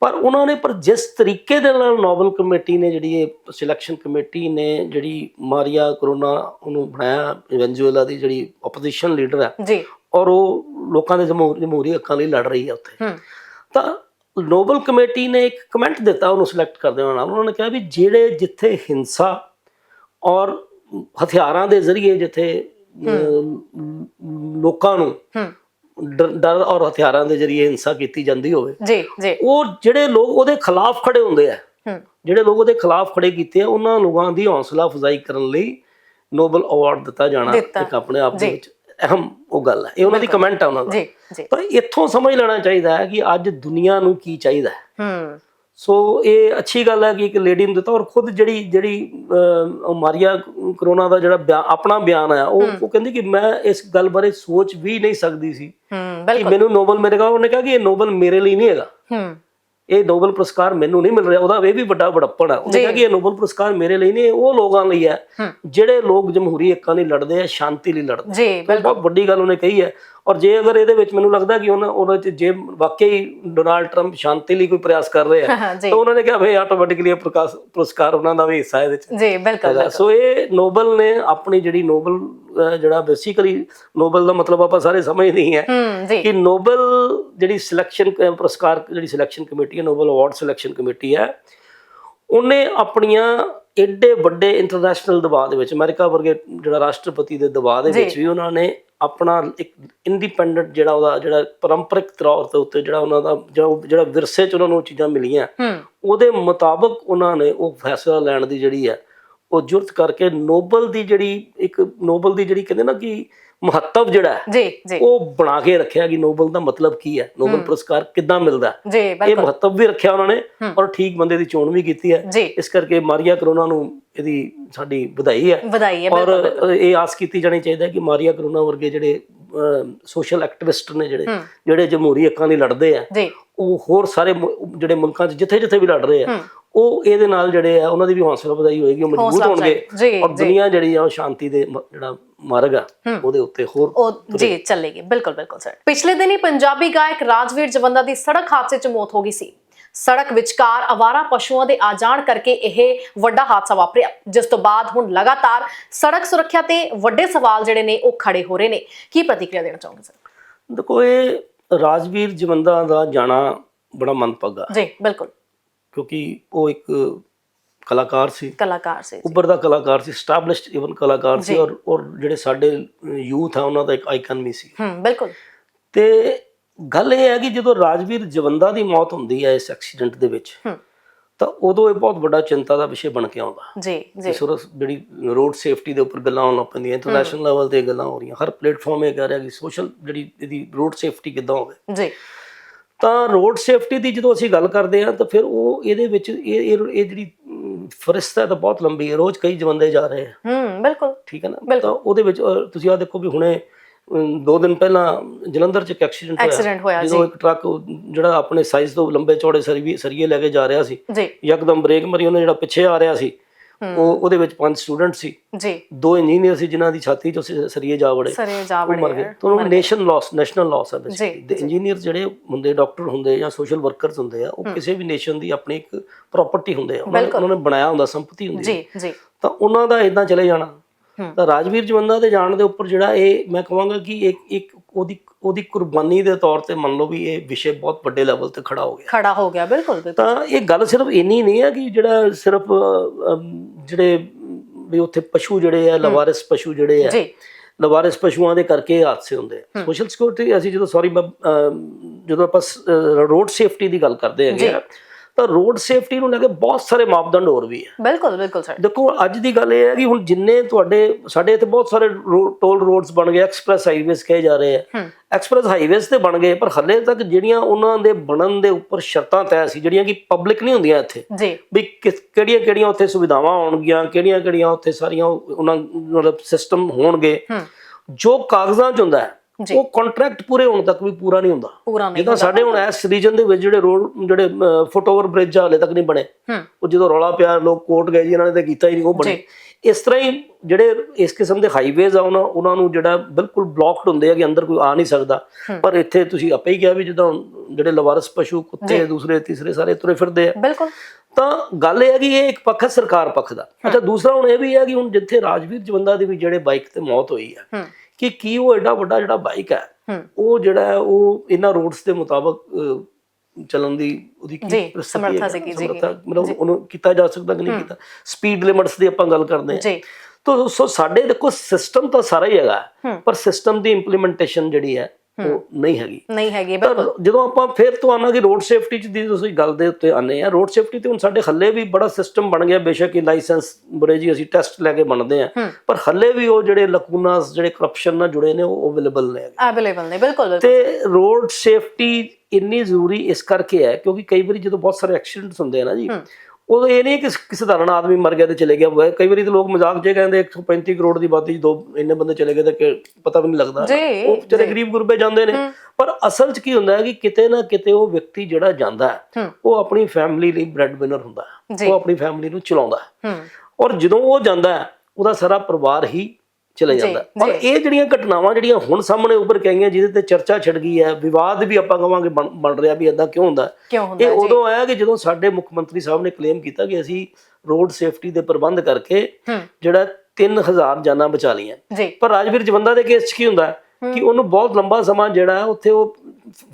ਪਰ ਉਹਨਾਂ ਨੇ ਪਰ ਜਿਸ ਤਰੀਕੇ ਦੇ ਨਾਲ ਨੋਬਲ ਕਮੇਟੀ ਨੇ ਜਿਹੜੀ ਇਹ ਸਿਲੈਕਸ਼ਨ ਕਮੇਟੀ ਨੇ ਜਿਹੜੀ ਮਾਰੀਆ ਕਰੋਨਾ ਉਹਨੂੰ ਬਣਾਇਆ ਵੈਨਜ਼ੂਏਲਾ ਦੀ ਜਿਹੜੀ ਆਪੋਜੀਸ਼ਨ ਲੀਡਰ ਹੈ ਜੀ। ਔਰ ਉਹ ਲੋਕਾਂ ਦੇ ਜਮਹੂਰ- ਹੱਕਾਂ ਲਈ ਲੜ ਰਹੀ ਹੈ ਉੱਥੇ। ਹੂੰ ਤਾਂ ਨੋਬਲ ਕਮੇਟੀ ਨੇ ਇੱਕ ਕਮੈਂਟ ਦਿੱਤਾ ਉਹਨੂੰ ਸਿਲੈਕਟ ਕਰਦੇ ਹੋਏ ਨਾਲ ਉਹਨਾਂ ਨੇ ਕਿਹਾ ਵੀ ਜਿਹੜੇ ਜਿੱਥੇ ਹਿੰਸਾ ਔਰ ਹਥਿਆਰਾਂ ਦੇ ਜ਼ਰੀਏ ਜਿੱਥੇ ਲੋਕਾਂ ਨੂੰ ਡਰ ਔਰ ਹਥਿਆਰਾਂ ਦੇ ਜ਼ਰੀਏ ਹਿੰਸਾ ਕੀਤੀ ਜਾਂਦੀ ਹੋਵੇ ਜੀ ਜੀ। ਉਹ ਜਿਹੜੇ ਲੋਕ ਉਹਦੇ ਖਿਲਾਫ ਖੜੇ ਹੁੰਦੇ ਆ ਜਿਹੜੇ ਲੋਕ ਉਹਦੇ ਖਿਲਾਫ ਖੜੇ ਕੀਤੇ ਆ ਉਹਨਾਂ ਲੋਕਾਂ ਦੀ ਹੌਸਲਾ ਅਫਜ਼ਾਈ ਕਰਨ ਲਈ ਨੋਬਲ ਅਵਾਰਡ ਦਿੱਤਾ ਜਾਣਾ। ਇੱਕ ਆਪਣੇ ਆਪ ਦੇ। ਵਿੱਚ। ਅਹਿਮ ਉਹ ਗੱਲ ਹੈ। ਇਹ ਉਹਨਾਂ ਦੀ ਕਮੈਂਟ ਹੈ ਉਹਨਾਂ ਦਾ। ਜੀ ਜੀ। ਪਰ ਇੱਥੋਂ ਸਮਝ ਲੈਣਾ ਚਾਹੀਦਾ ਹੈ ਕਿ ਅੱਜ ਦੁਨੀਆ ਨੂੰ ਕੀ ਚਾਹੀਦਾ ਹੈ। ਹੂੰ। ਸੋ ਇਹ ਅੱਛੀ ਗੱਲ ਹੈ ਕਿ ਇੱਕ ਲੇਡੀ ਨੂੰ ਦਿੱਤਾ ਔਰ ਖੁਦ ਜਿਹੜੀ ਜਿਹੜੀ ਮਾਰੀਆ ਕਰੋਨਾ ਦਾ ਜਿਹੜਾ ਆਪਣਾ ਬਿਆਨ ਆਇਆ ਉਹ ਉਹ ਕਹਿੰਦੀ ਕਿ ਮੈਂ ਇਸ ਗੱਲ ਬਾਰੇ ਸੋਚ ਵੀ ਨਹੀਂ ਸਕਦੀ ਸੀ ਹੂੰ ਕਿ ਬਿਲਕੁਲ। ਮੈਨੂੰ ਨੋਬਲ ਮਿਲੇਗਾ। ਉਹਨੇ ਕਿਹਾ ਕਿ ਇਹ ਨੋਬਲ ਮੇਰੇ ਲਈ ਨਹੀਂ ਹੈਗਾ। ਹੂੰ। ਇਹ ਨੋਬਲ ਪੁਰਸਕਾਰ ਮੈਨੂੰ ਨਹੀਂ ਮਿਲ ਰਿਹਾ ਉਹਦਾ ਇਹ ਵੀ ਵੱਡਾ ਬੜੱਪਣ ਹੈ ਉਹਨੇ ਕਿਹਾ ਕਿ ਇਹ ਨੋਬਲ ਪੁਰਸਕਾਰ ਮੇਰੇ ਲਈ ਨਹੀਂ ਉਹ ਲੋਕਾਂ ਲਈ ਹੈ। ਜਿਹੜੇ ਲੋਕ ਜਮਹੂਰੀ ਹੱਕਾਂ ਲਈ ਲੜਦੇ ਆ ਸ਼ਾਂਤੀ ਲਈ ਲੜਦੇ। ਜੀ ਬਹੁਤ ਵੱਡੀ ਗੱਲ ਉਹਨੇ ਕਹੀ ਹੈ ਔਰ ਜੇ ਅਗਰ ਇਹਦੇ ਵਿੱਚ ਮੈਨੂੰ ਲੱਗਦਾ ਕਿ ਉਹਨਾਂ ਉਹਨਾਂ ਚ ਜੇ ਵਾਕਈ ਡੋਨਾਲਡ ਟਰੰਪ ਸ਼ਾਂਤੀ ਲਈ ਕੋਈ ਪ੍ਰਯਾਸ ਕਰ ਰਹੇ ਆ ਤਾਂ ਉਹਨਾਂ ਨੇ ਕਿਹਾ ਭਈ ਆਟੋਮੈਟਿਕਲੀ ਇਹ ਪ੍ਰਕਾਸ਼ ਪੁਰਸਕਾਰ ਉਹਨਾਂ ਦਾ ਵੀ ਹਿੱਸਾ ਹੈ ਇਹਦੇ ਚ। ਜੀ ਬਿਲਕੁਲ ਸੋ ਇਹ ਨੋਬਲ ਨੇ ਆਪਣੀ ਜਿਹੜੀ ਨੋਬਲ ਜਿਹੜਾ ਬੇਸਿਕਲੀ ਨੋਬਲ ਦਾ ਮਤਲਬ ਆਪਾਂ ਸਾਰੇ ਸਮਝਦੇ ਹੀ ਹੈ ਕਿ ਨੋਬਲ ਜਿਹੜੀ ਸਿਲੈਕਸ਼ਨ ਪੁਰਸਕਾਰ ਜਿਹੜੀ ਸਿਲੈਕਸ਼ਨ ਕਮੇਟੀ ਹੈ ਨੋਬਲ ਅਵਾਰਡ ਸਿਲੈਕਸ਼ਨ ਕਮੇਟੀ ਹੈ ਉਹਨੇ ਆਪਣੀਆਂ ਏਡੇ ਵੱਡੇ ਇੰਟਰਨੈਸ਼ਨਲ ਦਬਾਅ ਦੇ ਵਿੱਚ ਅਮਰੀਕਾ ਵਰਗੇ ਜਿਹੜਾ ਰਾਸ਼ਟਰਪਤੀ ਦੇ ਦਬਾਅ ਦੇ ਵਿੱਚ ਵੀ ਉਹਨਾਂ ਨੇ ਆਪਣਾ ਇੱਕ ਇੰਡੀਪੈਂਡੈਂਟ ਜਿਹੜਾ ਉਹਦਾ ਜਿਹੜਾ ਪਰੰਪਰਿਕ ਤੌਰ ਤੇ ਉੱਤੇ ਜਿਹੜਾ ਉਹਨਾਂ ਦਾ ਜਿਹੜਾ ਵਿਰਸੇ ਚ ਉਹਨਾਂ ਨੂੰ ਚੀਜ਼ਾਂ ਮਿਲੀਆਂ। ਉਹਦੇ ਮੁਤਾਬਕ ਉਹਨਾਂ ਨੇ ਉਹ ਫੈਸਲਾ ਲੈਣ ਦੀ ਜਿਹੜੀ ਹੈ ਉਹ ਜੁਰਤ ਕਰਕੇ ਨੋਬਲ ਦੀ ਜਿਹੜੀ ਇੱਕ ਨੋਬਲ ਦੀ ਜਿਹੜੀ ਕਹਿੰਦੇ ਨਾ ਕਿ ਮਹੱਤਵ ਜਿਹੜਾ ਜੀ ਜੀ। ਉਹ ਬਣਾ ਕੇ ਰੱਖਿਆ ਕਿ ਨੋਬਲ ਦਾ ਮਤਲਬ ਕੀ ਹੈ ਨੋਬਲ ਪੁਰਸਕਾਰ ਕਿੱਦਾਂ ਮਿਲਦਾ। ਜੀ ਇਹ ਮਹੱਤਵ ਵੀ ਰੱਖਿਆ ਉਹਨਾਂ ਨੇ ਔਰ ਠੀਕ ਬੰਦੇ ਦੀ ਚੋਣ ਵੀ ਕੀਤੀ ਹੈ। ਇਸ ਕਰਕੇ ਮਾਰੀਆ ਕਰੋਨਾ ਨੂੰ ਇਹਦੀ ਸਾਡੀ ਵਧਾਈ ਹੈ। ਵਧਾਈ ਹੈ ਔਰ ਇਹ ਆਸ ਕੀਤੀ ਜਾਣੀ ਚਾਹੀਦੀ ਹੈ ਕਿ ਮਾਰੀਆ ਕਰੋਨਾ ਵਰਗੇ ਜਿਹੜੇ ਸੋਸ਼ਲ ਐਕਟਿਵਿਸਟ ਨੇ ਜਿਹੜੇ ਹੂੰ। ਜਿਹੜੇ ਜਮਹੂਰੀ ਹੱਕਾਂ ਲਈ ਲੜਦੇ ਆ ਉਹ ਹੋਰ ਸਾਰੇ ਜਿਹੜੇ ਮੁਲਕਾਂ 'ਚ ਜਿੱਥੇ ਜਿੱਥੇ ਵੀ ਲੜ ਰਹੇ ਆ ਉਹ ਇਹਦੇ ਨਾਲ ਜਿਹੜੇ ਆ ਉਹਨਾਂ ਦੀ ਵੀ ਹੌਸਲਾ ਵਧਾਈ ਹੋਏਗੀ ਉਹ ਮਜ਼ਬੂਤ ਹੋਣਗੇ ਔਰ ਦੁਨੀਆ ਜਿਹੜੀ ਆ ਉਹ ਸ਼ਾਂਤੀ ਦੇ ਜਿਹੜਾ ਮਾਰਗ ਆ ਉਹਦੇ ਉੱਤੇ ਹੋਰ ਉਹ ਜੀ ਚੱਲੇਗੀ। ਬਿਲਕੁਲ ਬਿਲਕੁਲ ਸਰ। ਪਿਛਲੇ ਦਿਨੀ ਪੰਜਾਬੀ ਗਾਇਕ ਰਾਜਵੀਰ ਜਵੰਦਾ ਦੀ ਸੜਕ ਹਾਦਸੇ 'ਚ ਮੌਤ ਹੋ ਗਈ ਸੀ। ਸੜਕ ਵਿਚਕਾਰ ਆਵਾਰਾ ਪਸ਼ੂਆਂ ਦੇ ਆ ਜਾਣ ਕਰਕੇ ਇਹ ਵੱਡਾ ਹਾਦਸਾ ਵਾਪਰਿਆ ਜਿਸ ਤੋਂ ਬਾਅਦ ਹੁਣ ਲਗਾਤਾਰ ਸੜਕ ਸੁਰੱਖਿਆ ਤੇ ਵੱਡੇ ਸਵਾਲ ਜਿਹੜੇ ਨੇ ਉਹ ਖੜੇ ਹੋ ਰਹੇ ਨੇ। ਕੀ ਪ੍ਰਤੀਕਿਰਿਆ ਦੇਣਾ ਚਾਹੋਗੇ ਸਰ? ਦੇਖੋ ਇਹ ਰਾਜਵੀਰ ਜਵੰਦਾ ਦਾ ਜਾਣਾ ਬੜਾ ਮੰਦਭਾਗਾ ਜੀ ਬਿਲਕੁਲ। ਕਿਉਂਕਿ ਉਹ ਇੱਕ ਕਲਾਕਾਰ ਸੀ। ਕਲਾਕਾਰ ਸੀ ਉੱਭਰਦਾ ਕਲਾਕਾਰ ਸੀ ਸਟੈਬਲਿਸ਼ਡ ਇਵਨ ਕਲਾਕਾਰ ਸੀ ਔਰ ਔਰ ਜਿਹੜੇ ਸਾਡੇ ਯੂਥ ਆ ਉਹਨਾਂ ਦਾ ਇੱਕ ਆਈਕਨ ਵੀ ਸੀ। ਹੂੰ ਬਿਲਕੁਲ। ਤੇ ਗੱਲ ਇਹ ਹੈ ਕਿ ਜਦੋਂ ਰਾਜਵੀਰ ਜਵੰਦਾ ਦੀ ਮੌਤ ਹੁੰਦੀ ਹੈ ਇਸ ਐਕਸੀਡੈਂਟ ਦੇ ਵਿੱਚ ਤਾਂ ਉਦੋਂ ਇਹ ਬਹੁਤ ਵੱਡਾ ਚਿੰਤਾ ਦਾ ਵਿਸ਼ੇ ਬਣ ਕੇ ਆਉਂਦਾ। ਜੀ ਜੀ। ਵਕਤ ਜਿਹੜੀ ਰੋਡ ਸੇਫਟੀ ਦੇ ਉੱਪਰ ਗੱਲਾਂ ਹੋਣ ਪੈਂਦੀਆਂ ਇੰਟਰਨੈਸ਼ਨਲ ਲੈਵਲ ਤੇ ਗੱਲਾਂ ਹੋ ਰਹੀਆਂ ਹਰ ਪਲੇਟਫਾਰਮ ਇਹ ਕਹਿ ਰਿਹਾ ਕਿ ਸੋਸ਼ਲ ਜਿਹੜੀ ਇਹਦੀ ਰੋਡ ਸੇਫਟੀ ਕਿੱਦਾਂ ਹੋਵੇ। ਜੀ। ਤਾਂ ਰੋਡ ਸੇਫਟੀ ਦੀ ਜਦੋਂ ਅਸੀਂ ਗੱਲ ਕਰਦੇ ਹਾਂ ਤਾਂ ਫਿਰ ਉਹ ਇਹਦੇ ਵਿੱਚ ਇਹ ਇਹ ਜਿਹੜੀ ਫਰਿਸਤ ਤਾਂ ਬਹੁਤ ਲੰਬੀ ਹੈ ਰੋਜ਼ ਕਈ ਜਵੰਦੇ ਜਾ ਰਹੇ ਆ। ਹੂੰ ਬਿਲਕੁਲ। ਠੀਕ ਹੈ ਨਾ? ਤਾਂ ਉਹਦੇ ਵਿੱਚ ਤੁਸੀਂ ਆ ਦੇਖੋ ਵੀ ਹੁਣੇ ਦੋ ਦਿਨ ਪਹਿਲਾਂ ਜਲੰਧਰ ਚ ਇੱਕ ਐਕਸੀਡੈਂਟ ਹੋਇਆ। ਐਕਸੀਡੈਂਟ ਹੋਇਆ ਜੀ। ਜਦੋਂ ਇੱਕ ਟਰੱਕ ਜਿਹੜਾ ਆਪਣੇ ਸਾਈਜ਼ ਤੋਂ ਲੰਬੇ ਚੌੜੇ ਸਰੀਏ ਸਰੀਏ ਲੈ ਕੇ ਜਾ ਰਿਹਾ ਸੀ। ਜੀ। ਯਕਦਮ ਬ੍ਰੇਕ ਮਾਰੀ ਉਹਨੇ ਜਿਹੜਾ ਪਿੱਛੇ ਆ ਰਿਹਾ ਸੀ ਉਹ ਉਹਦੇ ਵਿੱਚ ਪੰਜ ਸਟੂਡੈਂਟ ਸੀ। ਜੀ। ਦੋ ਇੰਜੀਨੀਅਰ ਸੀ ਜਿਨ੍ਹਾਂ ਦੀ ਛਾਤੀ ਚੋਂ ਸਰੀਏ ਜਾ ਵੜੇ। ਸਰੇ ਜਾ ਉਹ ਮਰ ਗਏ। ਤਾਂ ਉਹ ਨੇਸ਼ਨ ਲਾਸ ਨੈਸ਼ਨਲ ਲਾਸ ਹੈ ਜੀ, ਬੇਸਿਕਲੀ ਇੰਜੀਨੀਅਰ ਜਿਹੜੇ ਹੁੰਦੇ ਡਾਕਟਰ ਹੁੰਦੇ ਜਾਂ ਸੋਸ਼ਲ ਵਰਕਰਸ ਹੁੰਦੇ ਆ ਉਹ ਕਿਸੇ ਵੀ ਨੇਸ਼ਨ ਦੀ ਆਪਣੀ ਇੱਕ ਪ੍ਰਾਪਰਟੀ ਹੁੰਦੇ ਆ। ਉਹਨਾਂ ਨੇ- ਬਣਾਇਆ ਹੁੰਦਾ ਸੰਪਤੀ ਹੁੰਦੀ ਹੈ ਜੀ ਜੀ। ਤਾਂ ਉਹਨਾਂ ਦਾ ਇਦਾਂ ਚਲੇ ਜਾਣਾ। ਤਾਂ ਰਾਜਵੀਰ ਜਵੰਦਾ ਦੇ ਜਾਣ ਦੇ ਉੱਪਰ ਜਿਹੜਾ ਇਹ ਮੈਂ ਕਹਾਂਗਾ ਕਿ ਇੱਕ ਇੱਕ ਉਹਦੀ ਉਹਦੀ ਕੁਰਬਾਨੀ ਦੇ ਤੌਰ ਤੇ ਮੰਨ ਲਓ ਵੀ ਇਹ ਵਿਸ਼ੇ ਬਹੁਤ ਵੱਡੇ ਲੈਵਲ ਤੇ ਖੜਾ ਹੋ ਗਿਆ। ਖੜਾ ਹੋ ਗਿਆ ਬਿਲਕੁਲ ਤਾਂ ਇਹ ਗੱਲ ਸਿਰਫ ਇੰਨੀ ਨਹੀਂ ਹੈ ਕਿ ਜਿਹੜਾ ਸਿਰਫ ਜਿਹੜੇ ਵੀ ਉੱਥੇ ਪਸ਼ੂ ਜਿਹੜੇ ਆ ਲਵਾਰਿਸ ਪਸ਼ੂ ਜਿਹੜੇ ਆ ਜੀ। ਲਵਾਰਿਸ ਪਸ਼ੂਆਂ ਦੇ ਕਰਕੇ ਹਾਦਸੇ ਹੁੰਦੇ ਆ। ਸੋਸ਼ਲ ਸਿਕਿਉਰਿਟੀ ਅਸੀਂ ਜਦੋਂ ਸੌਰੀ ਜਦੋਂ ਆਪਾਂ ਰੋਡ ਸੇਫਟੀ ਦੀ ਗੱਲ ਕਰਦੇ ਹੈਗੇ ਆ ਤਾਂ ਰੋਡ ਸੇਫਟੀ ਨੂੰ ਲੈ ਕੇ ਬਹੁਤ ਸਾਰੇ ਮਾਪਦੰਡ ਹੋਰ ਵੀ ਆ। ਬਿਲਕੁਲ ਬਿਲਕੁਲ ਸਰ। ਦੇਖੋ ਅੱਜ ਦੀ ਗੱਲ ਇਹ ਹੈ ਕਿ ਹੁਣ ਜਿੰਨੇ ਤੁਹਾਡੇ ਸਾਡੇ ਇੱਥੇ ਬਹੁਤ ਸਾਰੇ ਟੋਲ ਰੋਡਸ ਬਣ ਗਏ ਐਕਸਪ੍ਰੈਸ ਹਾਈਵੇਜ਼ ਕਹੇ ਜਾ ਰਹੇ ਆ। ਹੂੰ। ਐਕਸਪ੍ਰੈਸ ਹਾਈਵੇਜ਼ ਤੇ ਬਣ ਗਏ ਪਰ ਹੱਲੇ ਤੱਕ ਜਿਹੜੀਆਂ ਉਹਨਾਂ ਦੇ ਬਣਨ ਦੇ ਉੱਪਰ ਸ਼ਰਤਾਂ ਤੈਅ ਸੀ ਜਿਹੜੀਆਂ ਕਿ ਪਬਲਿਕ ਨਹੀਂ ਹੁੰਦੀਆਂ ਇੱਥੇ ਜੀ। ਵੀ ਕਿਹੜੀਆਂ ਕਿਹੜੀਆਂ ਉੱਥੇ ਸੁਵਿਧਾਵਾਂ ਹੋਣਗੀਆਂ ਕਿਹੜੀਆਂ ਕਿਹੜੀਆਂ ਉੱਥੇ ਸਾਰੀਆਂ ਉਹ- ਉਹਨਾਂ ਮਤਲਬ ਸਿਸਟਮ ਹੋਣਗੇ। ਹੂੰ। ਜੋ ਕਾਗਜ਼ਾਂ 'ਚ ਹੁੰਦਾ ਹੈ ਜੀ। ਉਹ ਕੰਟਰੈਕਟ ਪੂਰੇ ਹੋਣ ਤੱਕ ਵੀ ਪੂਰਾ ਨਹੀਂ ਹੁੰਦਾ। ਜਿੱਦਾਂ ਸਾਡੇ ਹੁਣ ਇਸ ਰੀਜਨ ਦੇ ਵਿੱਚ ਜਿਹੜੇ ਰੋਡ ਜਿਹੜੇ ਫੁੱਟਓਵਰ ਬ੍ਰਿਜ ਹਾਲੇ ਤੱਕ ਨਹੀਂ ਬਣੇ। ਉਹ ਜਦੋਂ ਰੌਲਾ ਪਿਆ ਲੋਕ ਕੋਰਟ ਗਏ ਜੀ ਇਹਨਾਂ ਨੇ ਤਾਂ ਕੀਤਾ ਹੀ ਨਹੀਂ ਉਹ ਬਣੇ। ਇਸ ਤਰ੍ਹਾਂ ਹੀ ਜਿਹੜੇ ਇਸ ਕਿਸਮ ਦੇ ਹਾਈਵੇਜ਼ ਆ ਉਹਨਾਂ ਉਹਨਾਂ ਨੂੰ ਜਿਹੜਾ ਬਿਲਕੁਲ ਬਲੌਕਡ ਹੁੰਦੇ ਆ ਕਿ ਅੰਦਰ ਕੋਈ ਆ ਨਹੀਂ ਸਕਦਾ। ਪਰ ਇੱਥੇ ਤੁਸੀਂ ਆਪੇ ਹੀ ਕਿਹਾ ਵੀ ਜਿੱਦਾਂ ਜਿਹੜੇ ਲਵਾਰਸ ਪਸ਼ੂ ਕੁੱਤੇ ਦੂਸਰੇ ਤੀਸਰੇ ਸਾਰੇ ਤੁਰੇ ਫਿਰਦੇ ਆ। ਬਿਲਕੁਲ। ਤਾਂ ਗੱਲ ਇਹ ਹੈ ਕਿ ਇਹ ਇੱਕ ਪੱਖ ਸਰਕਾਰ ਪੱਖ ਦਾ। ਅੱਛਾ ਦੂਸਰਾ ਹੁਣ ਇਹ ਵੀ ਹੈ ਕਿ ਹੁਣ ਜਿੱਥੇ ਰਾਜਵੀਰ ਜਵੰਦਾ ਦੀ ਵੀ ਜਿਹੜੇ ਬਾਈਕ ਤੇ ਮੌਤ ਹੋਈ ਹੂੰ। ਕਿ ਕੀ ਉਹ ਐਡਾ ਵੱਡਾ ਜਿਹੜਾ ਬਾਈਕ ਹੈ ਉਹ ਜਿਹੜਾ ਹੈ ਉਹ ਇਹਨਾਂ ਰੋਡਸ ਦੇ ਮੁਤਾਬਕ ਚੱਲਣ ਦੀ ਉਹਦੀ ਕੀ ਸਮਰੱਥਾ? ਸੀਗੀ, ਜੀ। ਮਤਲਬ ਉਹਨੂੰ ਕੀਤਾ ਜਾ ਸਕਦਾ ਕਿ ਨਹੀਂ ਕੀਤਾ ਸਪੀਡ ਲਿਮਟਸ ਦੀ ਆਪਾਂ ਗੱਲ ਕਰਦੇ ਹਾਂ ਜੀ ਤੋ ਸੋ ਸਾਡੇ ਦੇਖੋ ਸਿਸਟਮ ਤਾਂ ਸਾਰਾ ਹੀ ਹੈਗਾ। ਪਰ ਸਿਸਟਮ ਦੀ ਇੰਪਲੀਮੈਂਟੇਸ਼ਨ ਜਿਹੜੀ ਹੈ ਉਹ ਨਹੀਂ ਹੈਗੀ। ਨਹੀਂ ਹੈਗੀ ਪਰ ਬਿਲਕੁਲ। ਜਦੋਂ ਆਪਾਂ ਫਿਰ ਤੋਂ ਆਵਾਂਗੇ ਰੋਡ ਸੇਫਟੀ ਚ ਦੀ ਤੁਸੀਂ ਗੱਲ ਦੇ ਉੱਤੇ ਆਨੇ ਆ ਰੋਡ ਸੇਫਟੀ ਤੇ ਹੁਣ ਸਾਡੇ ਹੱਲੇ ਵੀ ਬੜਾ ਸਿਸਟਮ ਬਣ ਗਿਆ ਬੇਸ਼ੱਕ ਇਹ ਲਾਇਸੈਂਸ ਬੜੇ ਜੀ ਅਸੀਂ ਟੈਸਟ ਲੈ ਕੇ ਬਣਦੇ ਆ। ਪਰ ਹੱਲੇ ਵੀ ਉਹ ਜਿਹੜੇ ਲਕੂਨਾਸ ਜਿਹੜੇ ਕਰਪਸ਼ਨ ਨਾਲ ਜੁੜੇ ਨੇ ਉਹ ਅਵੇਲੇਬਲ ਨੇ ਅਵੇਲੇਬਲ ਨੇ ਬਿਲਕੁਲ ਬਿਲਕੁਲ। ਤੇ ਰੋਡ ਸੇਫਟੀ ਇੰਨੀ ਜ਼ਰੂਰੀ ਇਸ ਕਰਕੇ ਹੈ ਕਿਉਂਕਿ ਕਈ ਵਾਰੀ ਜਦੋਂ ਬਹੁਤ ਸਾਰੇ ਐਕਸੀਡੈਂਟਸ ਹੁੰਦੇ ਆ ਨਾ ਜੀ ਹੂੰ। ਉਦੋਂ ਇਹ ਨਹੀਂ ਕਿ ਕਿਸੇ ਸਧਾਰਨ ਆਦਮੀ ਮਰ ਗਿਆ ਤੇ ਚਲੇ ਗਿਆ। ਕਈ ਵਾਰੀ ਤਾਂ ਲੋਕ ਮਜ਼ਾਕ ਜੇ ਕਹਿੰਦੇ 135 ਕਰੋੜ ਦੀ ਬਾਤੀ ਦੋ ਇੰਨੇ ਬੰਦੇ ਚਲੇ ਗਏ ਤਾਂ ਕਿ ਪਤਾ ਵੀ ਨਹੀਂ ਲੱਗਦਾ। ਉਹ ਵਿਚਾਰੇ ਗਰੀਬ ਗੁਰਬੇ ਜਾਂਦੇ ਨੇ। ਪਰ ਅਸਲ 'ਚ ਕੀ ਹੁੰਦਾ ਹੈ ਕਿ ਕਿਤੇ ਨਾ ਕਿਤੇ ਉਹ ਵਿਅਕਤੀ ਜਿਹੜਾ ਜਾਂਦਾ ਹੈ ਉਹ ਆਪਣੀ ਫੈਮਿਲੀ ਲਈ ਬ੍ਰੈਡ ਵਿਨਰ ਹੁੰਦਾ ਹੈ। ਉਹ ਆਪਣੀ ਫੈਮਿਲੀ ਨੂੰ ਚਲਾਉਂਦਾ ਹੂੰ। ਔਰ ਜਦੋਂ ਉਹ ਜਾਂਦਾ ਹੈ ਉਹਦਾ ਸਾਰਾ ਪਰਿਵਾਰ ਹੀ ਚਲੇ ਜਾਂਦਾ। ਔਰ ਇਹ ਜਿਹੜੀਆਂ ਘਟਨਾਵਾਂ ਜਿਹੜੀਆਂ ਹੁਣ ਸਾਹਮਣੇ ਉੱਪਰ ਕੇ ਆਈਆਂ ਜਿਹਦੇ ਤੇ ਚਰਚਾ ਛਿੜ ਗਈ ਹੈ ਵਿਵਾਦ ਵੀ ਆਪਾਂ ਕਵਾਂਗੇ ਬਣ ਰਿਹਾ ਵੀ ਇਦਾਂ ਕਿਉਂ ਹੁੰਦਾ ਇਹ ਉਦੋਂ ਆਇਆ ਕਿ ਜਦੋਂ ਸਾਡੇ ਮੁੱਖ ਮੰਤਰੀ ਸਾਹਿਬ ਨੇ ਕਲੇਮ ਕੀਤਾ ਕਿ ਅਸੀਂ ਰੋਡ ਸੇਫਟੀ ਦੇ ਪ੍ਰਬੰਧ ਕਰਕੇ ਜਿਹੜਾ 3000 ਜਾਨਾਂ ਬਚਾ ਲਈਆਂ। ਪਰ ਰਾਜਵੀਰ ਜਵੰਦਾ ਦੇ ਕੇਸ 'ਚ ਕੀ ਹੁੰਦਾ ਕਿ ਉਹਨੂੰ ਬਹੁਤ ਲੰਬਾ ਸਮਾਂ ਜਿਹੜਾ ਹੈ ਉੱਥੇ ਉਹ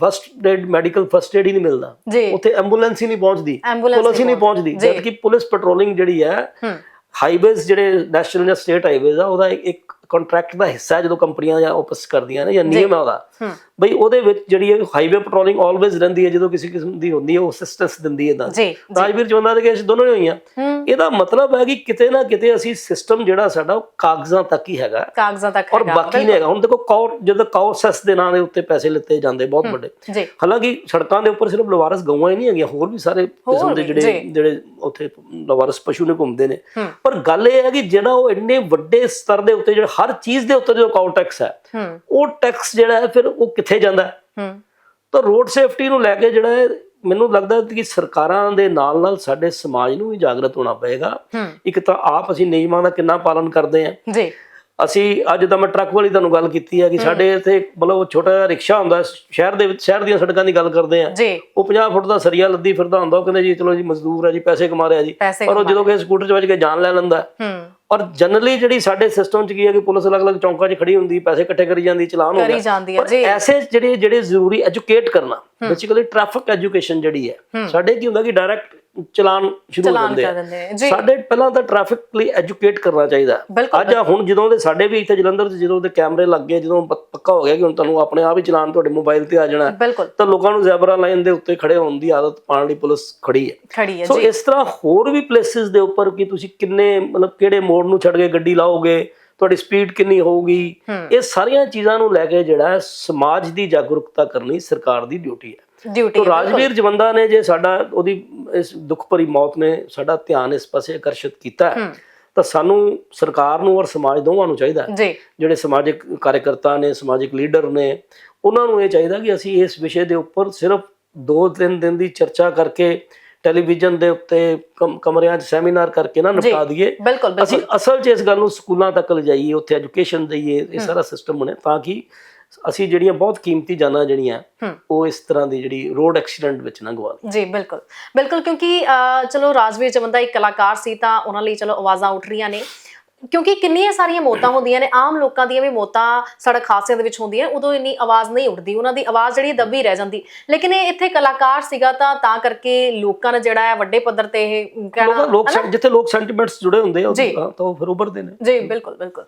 first aid medical first aid ਹੀ ਨਹੀਂ ਮਿਲਦਾ। ਉੱਥੇ ਐਂਬੂਲੈਂਸ ਹੀ ਨਹੀਂ ਪਹੁੰਚਦੀ। ਪੁਲਿਸ ਹੀ ਨਹੀਂ ਪਹੁੰਚਦੀ। ਜਦਕਿ ਪੁਲਿਸ ਪੈਟਰੋਲਿੰਗ ਜਿਹੜੀ ਹੂੰ। ਹਾਈਵੇਜ਼ ਜਿਹੜੇ ਨੈਸ਼ਨਲ ਜਾਂ ਸਟੇਟ ਹਾਈਵੇਜ਼ ਆ ਉਹਦਾ ਇੱਕ- ਕੰਟਰੈਕਟ ਦਾ ਹਿੱਸਾ ਜਦੋਂ ਕੰਪਨੀਆਂ ਜਾਂ ਆਪਸ ਕਰਦੀਆਂ ਨੇ ਜਾਂ ਨਿਯਮ ਹੈ ਉਹਦਾ। ਬਈ ਉਹਦੇ ਵਿੱਚ ਜਿਹੜੀ ਹੈ ਹਾਈਵੇ ਪੈਟਰੋਲਿੰਗ ਆਲਵੇਜ਼ ਰਹਿੰਦੀ ਹੈ ਜਦੋਂ ਕਿਸੇ ਕਿਸਮ ਦੀ ਹੁੰਦੀ ਹੈ ਉਹ ਅਸਿਸਟੈਂਸ ਦਿੰਦੀ ਹੈ ਤਾਂ ਰਾਜਵੀਰ ਜਵੰਦਾ ਦੇ ਕੇਸ ਦੋਨੋਂ ਹੀ ਹੋਈਆਂ। ਇਹਦਾ ਮਤਲਬ ਹੈ ਕਿ ਕਿਤੇ ਨਾ ਕਿਤੇ ਅਸੀਂ ਸਿਸਟਮ ਜਿਹੜਾ ਸਾਡਾ ਉਹ ਕਾਗਜ਼ਾਂ ਤੱਕ ਹੀ ਹੈਗਾ। ਕਾਗਜ਼ਾਂ ਤੱਕ ਔਰ ਬਾਕੀ ਨਹੀਂ ਹੈਗਾ। ਹੁਣ ਦੇਖੋ ਕੌਰ ਜਦੋਂ ਕੌਰਸੈਸ ਦੇ ਨਾਂ ਦੇ ਉੱਤੇ ਪੈਸੇ ਲਿੱਤੇ ਜਾਂਦੇ ਬਹੁਤ ਵੱਡੇ। ਹਾਲਾਂਕਿ ਸੜਕਾਂ ਦੇ ਉੱਪਰ ਸਿਰਫ ਲਵਾਰਸ ਗਊਆਂ ਹੀ ਨਹੀਂ ਹੈਗੀਆਂ ਹੋਰ ਵੀ ਸਾਰੇ ਕਿਸਮ ਦੇ ਜਿਹੜੇ। ਜਿਹੜੇ ਉੱਥੇ ਲਵਾਰਸ ਪਸ਼ੂ ਨੇ ਘੁੰਮਦੇ ਨੇ। ਪਰ ਗੱਲ ਇਹ ਹੈ ਕਿ ਜਿਹੜਾ ਉਹ ਇੰਨੇ ਵੱਡੇ ਸਤਰ ਦੇ ਉੱਤੇ ਜਿਹੜਾ ਹਰ ਚੀਜ਼ ਦੇ ਉੱਤੇ ਜੋ ਕਾਊ ਟੈਕਸ ਹੈ ਉਹ ਟੈਕਸ ਜਿਹੜਾ ਹੈ ਫਿਰ ਉਹ ਕਿੱਥੇ ਜਾਂਦਾ ਹੈ? ਤਾਂ ਰੋਡ ਸੇਫਟੀ ਨੂੰ ਲੈ ਕੇ ਜਿਹੜਾ ਹੈ ਮੈਨੂੰ ਲੱਗਦਾ ਕਿ ਸਰਕਾਰਾਂ ਦੇ ਨਾਲ ਨਾਲ ਸਾਡੇ ਸਮਾਜ ਨੂੰ ਵੀ ਜਾਗਰਤ ਹੋਣਾ ਪਏਗਾ। ਇੱਕ ਤਾਂ ਆਪ ਅਸੀਂ ਨਿਯਮਾਂ ਦਾ ਕਿੰਨਾ ਪਾਲਨ ਕਰਦੇ ਹਾਂ। ਜੀ। ਅਸੀਂ ਅੱਜ ਤਾਂ ਮੈਂ ਟਰੱਕ ਵਾਲੀ ਤੁਹਾਨੂੰ ਗੱਲ ਕੀਤੀ ਹੈ ਕਿ ਸਾਡੇ ਇੱਥੇ ਮਤਲਬ ਛੋਟਾ ਜਿਹਾ ਰਿਕਸ਼ਾ ਹੁੰਦਾ ਸ਼ਹਿਰ ਦੇ ਵਿੱਚ ਸ਼ਹਿਰ ਦੀਆਂ ਸੜਕਾਂ ਦੀ ਗੱਲ ਕਰਦੇ ਆ। ਉਹ 50 ਫੁੱਟ ਦਾ ਸਰੀਆ ਲੱਦੀ ਫਿਰਦਾ ਹੁੰਦਾ ਉਹ ਕਹਿੰਦੇ ਜੀ ਚਲੋ ਜੀ ਮਜ਼ਦੂਰ ਹੈ ਜੀ ਪੈਸੇ ਕਮਾ ਰਿਹਾ ਜੀ। ਪਰ ਉਹ ਜਦੋਂ ਕਿ ਸਕੂਟਰ 'ਚ ਵੱਜ ਕੇ ਜਾਨ ਲੈ ਲੈਂਦਾ। ਹੂੰ। ਔਰ ਜਨਰਲੀ ਜਿਹੜੀ ਸਾਡੇ ਸਿਸਟਮ 'ਚ ਕੀ ਹੈ ਕਿ ਪੁਲਿਸ ਅਲੱਗ-ਅਲੱਗ ਚੌਂਕਾਂ 'ਚ ਖੜੀ ਹੁੰਦੀ ਪੈਸੇ ਇਕੱਠੇ ਕਰੀ ਜਾਂਦੀ ਚਲਾਨ ਹੋ ਗਿਆ। ਪਰ ਐਸੇ ਜਿਹੜੇ ਜਿਹੜੇ ਜ਼ਰੂਰੀ ਐਜੂਕੇਟ ਕਰਨਾ ਬੇਸਿਕਲੀ ਟ੍ਰੈਫਿਕ ਐਜੂਕੇਸ਼ਨ ਜਿਹੜੀ ਹੈ ਸਾਡੇ ਕੀ ਹੁੰਦਾ ਕਿ ਡਾਇਰੈਕਟ ਚਲਾਨ ਸ਼ੁਰੂ ਹੋ ਚਲਾਨ ਜਾਂਦੇ ਕਰ ਦਿੰਦੇ ਆ। ਜੀ। ਸਾਡੇ ਪਹਿਲਾਂ ਤਾਂ ਟ੍ਰੈਫਿਕ ਲਈ ਐਜੂਕੇਟ ਕਰਨਾ ਚਾਹੀਦਾ। ਬਿਲਕੁਲ ਅੱਜ ਆ ਹੁਣ ਜਦੋਂ ਦੇ ਸਾਡੇ ਵੀ ਇੱਥੇ ਜਲੰਧਰ 'ਚ ਜਦੋਂ ਦੇ ਕੈਮਰੇ ਲੱਗ ਗਏ ਜਦੋਂ ਪ- ਪੱਕਾ ਹੋ ਗਿਆ ਕਿ ਹੁਣ ਤੁਹਾਨੂੰ ਆਪਣੇ ਆਪ ਹੀ ਚਲਾਨ ਤੁਹਾਡੇ ਮੋਬਾਈਲ ਤੇ ਆ ਜਾਣਾ ਹੈ, ਬਿਲਕੁਲ। ਤਾਂ ਲੋਕਾਂ ਨੂੰ ਜ਼ੈਬਰਾ ਲਾਈਨ ਦੇ ਉੱਤੇ ਖੜੇ ਹੋਣ ਦੀ ਆਦਤ ਪਾਉਣ ਲਈ ਪੁਲਿਸ ਖੜੀ ਹੈ। ਖੜੀ ਹੈ ਸੋ ਜੀ। ਇਸ ਤਰ੍ਹਾਂ ਹੋਰ ਵੀ ਪਲੇਸਿਸ ਦੇ ਉੱਪਰ ਕਿ ਤੁਸੀਂ ਕਿੰਨੇ ਮਤਲਬ ਕਿਹੜੇ ਮੋੜ ਨੂੰ ਛੱਡ ਕੇ ਗੱਡੀ ਲਾਓਗੇ ਤੁਹਾਡੀ ਸਪੀਡ ਕਿੰਨੀ ਹੋਊਗੀ ਹੂੰ। ਇਹ ਸਾਰੀਆਂ ਚੀਜ਼ਾਂ ਨੂੰ ਲੈ ਕੇ ਜਿਹੜਾ ਹੈ ਸਮਾਜ ਦੀ ਜਾਗਰੂਕਤਾ ਕਰਨੀ ਸਰਕਾਰ ਦੀ ਡਿਊਟੀ ਹੈ। ਡਿਊਟੀ ਤੋ ਰਾਜਵੀਰ ਜਵੰਦਾ ਨੇ ਜੇ ਸਾਡਾ ਉਹਦੀ ਇਸ ਦੁੱਖ ਭਰੀ ਮੌਤ ਨੇ ਸਾਡਾ ਧਿਆਨ ਇਸ ਪਾਸੇ ਆਕਰਸ਼ਿਤ ਕੀਤਾ ਹੈ ਹੂੰ। ਤਾਂ ਸਾਨੂੰ ਸਰਕਾਰ ਨੂੰ ਔਰ ਸਮਾਜ ਦੋਵਾਂ ਨੂੰ ਚਾਹੀਦਾ ਹੈ। ਜਿਹੜੇ ਸਮਾਜਿਕ ਕਾਰਜਕਰਤਾ ਨੇ ਸਮਾਜਿਕ ਲੀਡਰ ਨੇ ਉਹਨਾਂ ਨੂੰ ਇਹ ਚਾਹੀਦਾ ਕਿ ਅਸੀਂ ਇਸ ਵਿਸ਼ੇ ਦੇ ਉੱਪਰ ਸਿਰਫ 2-3 ਦਿਨ ਦੀ ਚਰਚਾ ਕਰਕੇ ਟੈਲੀਵਿਜ਼ਨ ਦੇ ਉੱਤੇ ਕਮ- ਕਮਰਿਆਂ 'ਚ ਸੈਮੀਨਾਰ ਕਰਕੇ ਨਾ ਨਿਪਟਾ ਦਈਏ। ਅਸੀਂ ਅਸਲ 'ਚ ਇਸ ਗੱਲ ਨੂੰ ਸਕੂਲਾਂ ਤੱਕ ਲਿਜਾਈਏ ਉੱਥੇ ਐਜੂਕੇਸ਼ਨ ਦਈਏ ਇਹ ਸਾਰਾ ਸਿਸਟਮ ਬਣੇ ਤਾਂ ਕਿ ਅਸੀਂ ਜਿਹੜੀਆਂ ਬਹੁਤ ਕੀਮਤੀ ਜਾਨਾਂ ਜਿਹੜੀਆਂ ਉਹ ਇਸ ਤਰ੍ਹਾਂ ਦੀ ਜਿਹੜੀ ਰੋਡ ਐਕਸੀਡੈਂਟ ਵਿੱਚ ਨਾ ਗਵਾ ਜੀ ਬਿਲਕੁਲ। ਬਿਲਕੁਲ ਕਿਉਂਕਿ ਚਲੋ ਰਾਜਵੀਰ ਜਵੰਦਾ ਇੱਕ ਕਲਾਕਾਰ ਸੀ ਤਾਂ ਉਹਨਾਂ ਲਈ ਚਲੋ ਆਵਾਜ਼ਾਂ ਉੱਠ ਰਹੀਆਂ ਨੇ। ਕਿਉਂਕਿ ਕਿੰਨੀਆਂ ਸਾਰੀਆਂ ਮੌਤਾਂ ਹੁੰਦੀਆਂ ਨੇ ਆਮ ਲੋਕਾਂ ਦੀਆਂ ਵੀ ਮੌਤਾਂ ਸੜਕ ਹਾਦਸਿਆਂ ਦੇ ਵਿੱਚ ਹੁੰਦੀਆਂ ਉਦੋਂ ਇੰਨੀ ਆਵਾਜ਼ ਨਹੀਂ ਉੱਠਦੀ ਉਹਨਾਂ ਦੀ ਆਵਾਜ਼ ਜਿਹੜੀ ਦੱਬੀ ਰਹਿ ਜਾਂਦੀ। ਲੇਕਿਨ ਇਹ ਇੱਥੇ ਕਲਾਕਾਰ ਸੀਗਾ ਤਾਂ ਤਾਂ ਕਰਕੇ ਲੋਕਾਂ ਨੇ ਜਿਹੜਾ ਹੈ ਵੱਡੇ ਪੱਧਰ ਤੇ ਇਹ ਕਹਿਣਾ ਜਿੱਥੇ ਲੋਕ ਸੈਂਟੀਮੈਂਟਸ ਜੁੜੇ ਹੁੰਦੇ ਆ ਤਾਂ ਉਹ ਫਿਰ ਉੱਭਰਦੇ ਨੇ। ਜੀ ਬਿਲਕੁਲ ਬਿਲਕੁਲ।